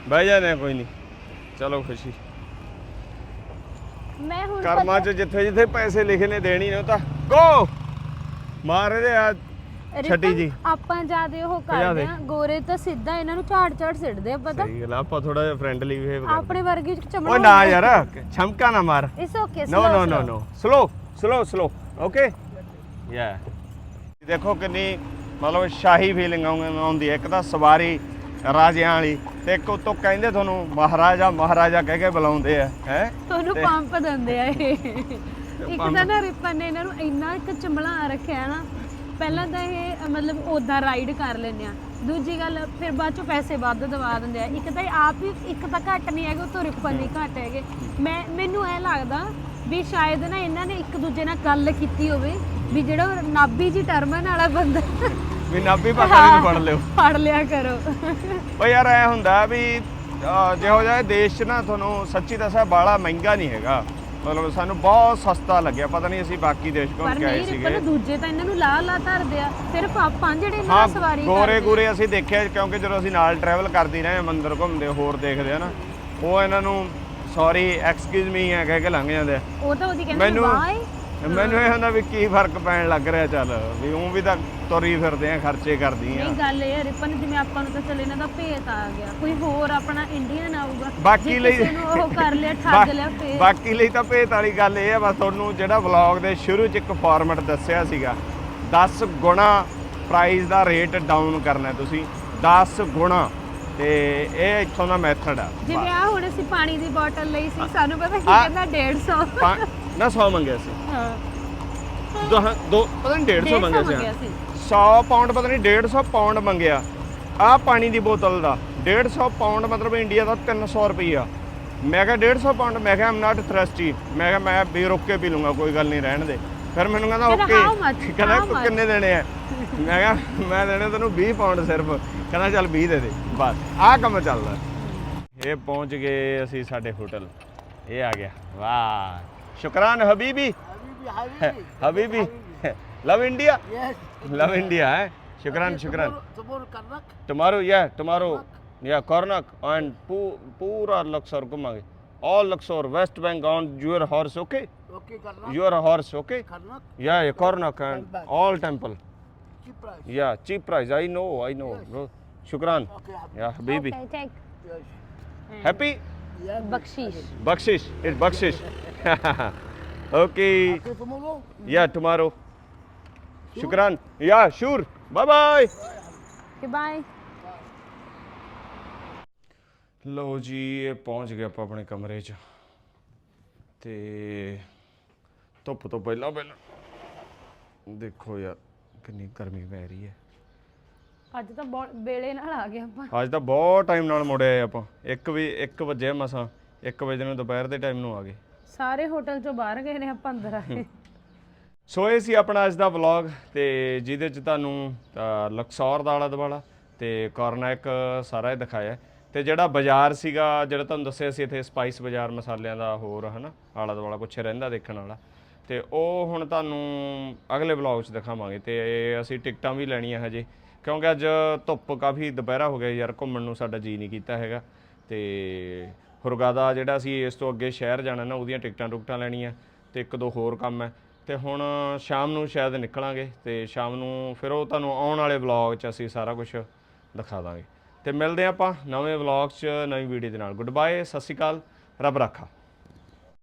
ਬਹਿ ਜਾਂਦੇ ਆ ਕੋਈ ਨਹੀਂ। ਚਲੋ ਖੁਸ਼ੀ। ਮੈਂ ਹੁਣ ਕਰਮਾਂ 'ਚ ਜਿੱਥੇ ਜਿੱਥੇ ਪੈਸੇ ਲਿਖੇ ਨੇ ਦੇਣੀ ਨੇ ਉਹ ਤਾਂ। ਗੋ ਮਾਰ ਦੇ ਆ। ਛੱਡੀ ਜੀ। ਆਪਾਂ ਜਿਆਦੇ ਉਹ ਕਰਦੇ। ਆ ਗੋਰੇ ਤਾਂ ਸਿੱਧਾ ਇਹਨਾਂ ਨੂੰ ਝਾੜ ਝਾੜ ਸਿੱਟਦੇ ਆ ਪਤਾ? ਸਹੀ ਗੱਲ ਆ, ਆਪਾਂ ਥੋੜਾ ਜਿਹਾ ਫ੍ਰੈਂਡਲੀ ਬਿਹੇਵ ਕਰਦੇ ਆਪਣੇ ਵਰਗੀ ਚਮੜਾ ਓ ਨਾ ਯਾਰ ਛਮਕਾ ਨਾ ਮਾਰ। It's okay no no no no slow slow slow okay ਯਾ ਦੇਖੋ ਕਿੰਨੀ ਮਤਲਬ ਸ਼ਾਹੀ ਫੀਲਿੰਗ ਆਉਂਦੀ ਹੈ। ਇੱਕ ਤਾਂ ਸਵਾਰੀ ਰਾਜਿਆਂ ਵਾਲੀ ਤੇ ਇੱਕ ਉਤੋਂ ਕਹਿੰਦੇ ਤੁਹਾਨੂੰ ਮਹਾਰਾਜਾ ਮਹਾਰਾਜਾ ਕਹਿ ਕੇ ਬੁਲਾਉਂਦੇ ਆ ਹੈ? ਤੁਹਾਨੂੰ ਪੰਪ ਦਿੰਦੇ ਆ ਇਹ। ਇੱਕ। ਤਾਂ ਨਾ ਰਿਪਨ ਨੇ ਇਹਨਾਂ ਨੂੰ ਇੰਨਾ ਇੱਕ ਚੰਬਲਾ ਰੱਖਿਆ ਨਾ ਪਹਿਲਾਂ ਤਾਂ ਇਹ ਮਤਲਬ ਉਦਾਂ ਰਾਈਡ ਕਰ ਲੈਂਦੇ ਆ ਦੂਜੀ ਗੱਲ ਫਿਰ ਬਾਅਦ ਚੋਂ ਪੈਸੇ ਵੱਧ ਦਵਾ ਦਿੰਦੇ ਆ। ਇੱਕ ਤਾਂ ਇਹ ਆਪ ਹੀ ਇੱਕ ਤਾਂ ਘੱਟ ਨਹੀਂ ਹੈਗੇ ਉਤੋਂ ਰਿਪਨ ਨਹੀਂ ਘੱਟ ਹੈਗੇ। ਮੈਂ ਮੈਨੂੰ ਐ ਲੱਗਦਾ ਵੀ ਸ਼ਾਇਦ ਨਾ ਇਹਨਾਂ ਨੇ ਇੱਕ ਦੂਜੇ ਨਾਲ ਗੱਲ ਕੀਤੀ ਹੋਵੇ ਵੀ ਜਿਹੜਾ ਉਹ ਨਾਬੀ ਜੀ ਟਰਮਨ ਵਾਲਾ ਬੰਦਾ ਵੀ ਨਾਭੀ ਭਾਸ਼ਾ ਵੀ ਪੜ ਲਿਓ। ਪੜ ਲਿਆ ਕਰੋ। ਓ ਯਾਰ ਐ ਹੁੰਦਾ ਵੀ ਅਹ, ਜਿਹੋ ਜਿਹਾ ਇਹ ਦੇਸ਼ 'ਚ ਨਾ ਤੁਹਾਨੂੰ ਸੱਚੀ ਦੱਸਾਂ ਬਾਲਾ ਮਹਿੰਗਾ ਨਹੀਂ ਹੈਗਾ। ਮਤਲਬ ਸਾਨੂੰ ਬਹੁਤ ਸਸਤਾ ਲੱਗਿਆ ਪਤਾ ਨਹੀਂ ਅਸੀਂ ਬਾਕੀ ਦੇਸ਼ ਘੁੰਮ ਕੇ ਆਏ ਨਹੀਂ ਸੀਗੇ। ਦੂਜੇ ਤਾਂ ਇਹਨਾਂ ਨੂੰ ਲਾ ਲਾ ਧਰਦੇ ਆ ਸਿਰਫ ਆਪਾਂ ਜਿਹੜੇ ਇਹਨਾਂ ਨਾਲ ਸਵਾਰੀ ਗੋਰੇ। ਗੋਰੇ ਅਸੀਂ ਦੇਖਿਆ ਕਿਉਂਕਿ ਜਦੋਂ ਅਸੀਂ ਨਾਲ ਟਰੈਵਲ ਕਰਦੇ ਰਹੇ ਮੰਦਿਰ ਘੁੰਮਦੇ ਹੋਰ ਦੇਖਦੇ ਆ ਨਾ ਉਹ ਇਹਨਾਂ ਨੂੰ ਸੌਰੀ ਐਕਸਕਿਊਜ਼ ਮੀ ਹੈ ਕਹਿ ਕੇ ਲੰਘ ਜਾਂਦੇ ਆ। ਉਹ ਤਾਂ ਉਹਦੀ ਕਹਿੰਦੇ ਮੈਨੂੰ- ਵਾਈ ਮੈਨੂੰ ਇਹ ਹੁੰਦਾ ਵੀ ਕੀ ਫ਼ਰਕ ਪੈਣ ਲੱਗ ਰਿਹਾ ਚੱਲ ਵੀ ਉਹ ਵੀ ਤਾਂ ਤੁਰੀ ਫਿਰਦੇ ਆ ਖਰਚੇ ਕਰਦੀ ਆ। ਨਹੀਂ ਗੱਲ ਇਹ ਹੈ ਰਿਪਨ ਜਿਵੇਂ ਆਪਾਂ ਨੂੰ ਤਾਂ ਚੱਲ ਇਹਨਾਂ ਦਾ ਭੇਤ ਆ ਗਿਆ। ਕੋਈ ਹੋਰ ਆਪਣਾ ਇੰਡੀਅਨ ਆਊਗਾ। ਬਾਕੀ ਜੇ ਲਈ- ਕਿਸੇ ਨੂੰ ਉਹ ਕਰ ਲਿਆ ਠੱਗ ਲਿਆ ਫੇਰ। ਬਾਕੀ ਲਈ ਤਾਂ ਭੇਤ ਵਾਲੀ ਗੱਲ ਇਹ ਆ ਬਸ ਤੁਹਾਨੂੰ ਜਿਹੜਾ ਵਲੌਗ ਦੇ ਸ਼ੁਰੂ ਚ ਇੱਕ ਫਾਰਮੈਟ ਦੱਸਿਆ ਸੀਗਾ 10 ਗੁਣਾ ਪ੍ਰਾਈਸ ਦਾ ਰੇਟ ਡਾਊਨ ਕਰਨਾ ਹੈ ਤੁਸੀਂ 10 ਗੁਣਾ ਤੇ ਇਹ ਇੱਥੋਂ ਦਾ ਮੈਥਡ ਆ। ਜਿਵੇਂ ਆ ਹੁਣ ਅਸੀਂ ਪਾਣੀ ਦੀ ਬੋਟਲ ਲਈ ਸੀ ਸਾਨੂੰ ਪਤਾ ਕੀ ਆ- ਕਹਿੰਦਾ 150 ਪਾ- ਨਾ 100 ਮੰਗਿਆ ਸੀ। ਹਾਂ। ਦੋ ਦੋ ਪਤਾ ਨਹੀਂ 150 ਮੰਗਿਆ ਸੀ ਮੰਗਿਆ ਸੀ। 100 ਪਾਉਂਡ ਪਤਾ ਨਹੀਂ 150 ਪਾਉਂਡ ਮੰਗਿਆ। ਆ ਪਾਣੀ ਦੀ ਬੋਤਲ ਦਾ। 150 ਪਾਉਂਡ ਮਤਲਬ ਇੰਡੀਆ ਦਾ 300 ਰੁਪਈਆ। ਮੈਂ ਕਿਹਾ 150 ਪਾਉਂਡ ਮੈਂ ਕਿਹਾ ਆਮ ਨਾਟ ਥਰਸਟੀ ਮੈਂ ਕਿਹਾ ਮੈਂ ਵੀ ਰੁੱਕ ਕੇ ਪੀ ਲੂੰਗਾ ਕੋਈ ਗੱਲ ਨਹੀਂ ਰਹਿਣ ਦੇ। ਫਿਰ ਮੈਨੂੰ ਕਹਿੰਦਾ ਕਹਿੰਦਾ, ਓਕੇ how much? ਕਹਿੰਦਾ How much? ਕਿੰਨੇ ਦੇਣੇ ਆ? ਮੈਂ ਕਿਹਾ ਮੈਂ ਦੇਣੇ ਤੈਨੂੰ 20 ਪਾਉਂਡ ਸਿਰਫ। ਕਹਿੰਦਾ ਚੱਲ 20 ਦੇ ਦੇ ਬਸ। ਆਹ ਕੰਮ ਚੱਲਦਾ। ਇਹ ਪਹੁੰਚ ਗਏ ਅਸੀਂ ਸਾਡੇ ਹੋਟਲ ਇਹ ਆ ਗਿਆ। ਵਾਹ। शुक्रान हबीबी। हबीबी लव इंडिया? लव इंडिया है? शुक्रान शुक्रान। टुमारो या टुमारो या कॉर्नक एंड पूरा Luxor घुमागे all Luxor west bank on your horse okay your horse okay या कॉर्नक एंड ऑल टेंपल या cheap price I know I know शुक्रान। या Habibi. Happy Bakshish. Bakshish. It's bakshish. okay. Tomorrow? Yeah, tomorrow. Sure? Shukran. Yeah, sure. Bye bye. Okay, bye. ਲਓ ਜੀ ਇਹ ਪਹੁੰਚ ਗਏ ਆਪਾਂ ਆਪਣੇ ਕਮਰੇ 'ਚ ਤੇ ਧੁੱਪ ਤੋਂ ਪਹਿਲਾਂ ਪਹਿਲਾਂ ਦੇਖੋ ਯਾਰ ਕਿੰਨੀ ਗਰਮੀ ਪੈ ਰਹੀ ਹੈ ਅੱਜ ਤਾਂ ਬਹੁਤ ਵੇਲੇ ਨਾਲ ਆ ਗਏ ਆਪਾਂ। ਅੱਜ ਤਾਂ ਬਹੁਤ ਟਾਈਮ ਨਾਲ ਮੁੜੇ ਆਏ ਆਪਾਂ। 1 ਵਜੇ 1 ਵਜੇ ਮਸਾਂ। 1 ਵਜੇ ਨੂੰ ਦੁਪਹਿਰ ਦੇ ਟਾਈਮ ਨੂੰ ਆ ਗਏ। ਸਾਰੇ ਹੋਟਲ ਚੋਂ ਬਾਹਰ ਗਏ ਨੇ ਆਪਾਂ ਅੰਦਰ ਆਏ ਸੋ ਇਹ ਸੀ ਆਪਣਾ ਅੱਜ ਦਾ ਵਲੌਗ ਤੇ ਜਿਹਦੇ ਚ ਤੁਹਾਨੂੰ ਲਕਸੌਰ ਦਾ ਆਲਾ ਦੁਆਲਾ ਤੇ ਕਾਰਨੈਕ ਸਾਰਾ ਇਹ ਦਿਖਾਇਆ। ਤੇ ਜਿਹੜਾ ਬਾਜ਼ਾਰ ਸੀਗਾ ਜਿਹੜਾ ਤੁਹਾਨੂੰ ਦੱਸਿਆ ਸੀ ਇੱਥੇ ਸਪਾਈਸ ਬਾਜ਼ਾਰ ਮਸਾਲਿਆਂ ਦਾ ਹੋਰ ਹਨਾ ਆਲਾ ਦੁਆਲਾ ਕੁਛ ਰਹਿੰਦਾ ਦੇਖਣ ਵਾਲਾ। ਤੇ ਉਹ ਹੁਣ ਤੁਹਾਨੂੰ ਅਗਲੇ ਵਲੌਗ 'ਚ ਦਿਖਾਵਾਂਗੇ। ਤੇ ਅਸੀਂ ਟਿਕਟਾਂ ਵੀ ਲੈਣੀਆਂ ਹਜੇ। ਕਿਉਂਕਿ ਅੱਜ ਧੁੱਪ ਕਾਫੀ ਦੁਪਹਿਰਾ ਹੋ ਗਿਆ ਯਾਰ, ਘੁੰਮਣ ਨੂੰ ਸਾਡਾ ਜੀ ਨਹੀਂ ਕੀਤਾ ਹੈਗਾ। ਤੇ ਹੁਰਗਾਦਾ ਜਿਹੜਾ ਅਸੀਂ ਇਸ ਤੋਂ ਅੱਗੇ ਸ਼ਹਿਰ ਜਾਣਾ ਨਾ, ਉਹਦੀਆਂ ਟਿਕਟਾਂ ਟੁਕਟਾਂ ਲੈਣੀਆਂ ਤੇ ਇੱਕ ਦੋ ਹੋਰ ਕੰਮ ਹੈ। ਤੇ ਹੁਣ ਸ਼ਾਮ ਨੂੰ ਸ਼ਾਇਦ ਨਿਕਲਾਂਗੇ ਤੇ ਸ਼ਾਮ ਨੂੰ ਫਿਰ ਉਹ ਤੁਹਾਨੂੰ ਆਉਣ ਵਾਲੇ ਵਲੌਗ 'ਚ ਅਸੀਂ ਸਾਰਾ ਕੁਝ ਦਿਖਾ ਦਾਂਗੇ। ਤੇ ਮਿਲਦੇ ਹਾਂ ਆਪਾਂ ਨਵੇਂ ਵਲੌਗ 'ਚ ਨਵੀਂ ਵੀਡੀਓ ਦੇ ਨਾਲ। ਗੁੱਡ ਬਾਏ ਸਤਿ ਸ਼੍ਰੀ ਅਕਾਲ, ਰੱਬ ਰਾਖਾ।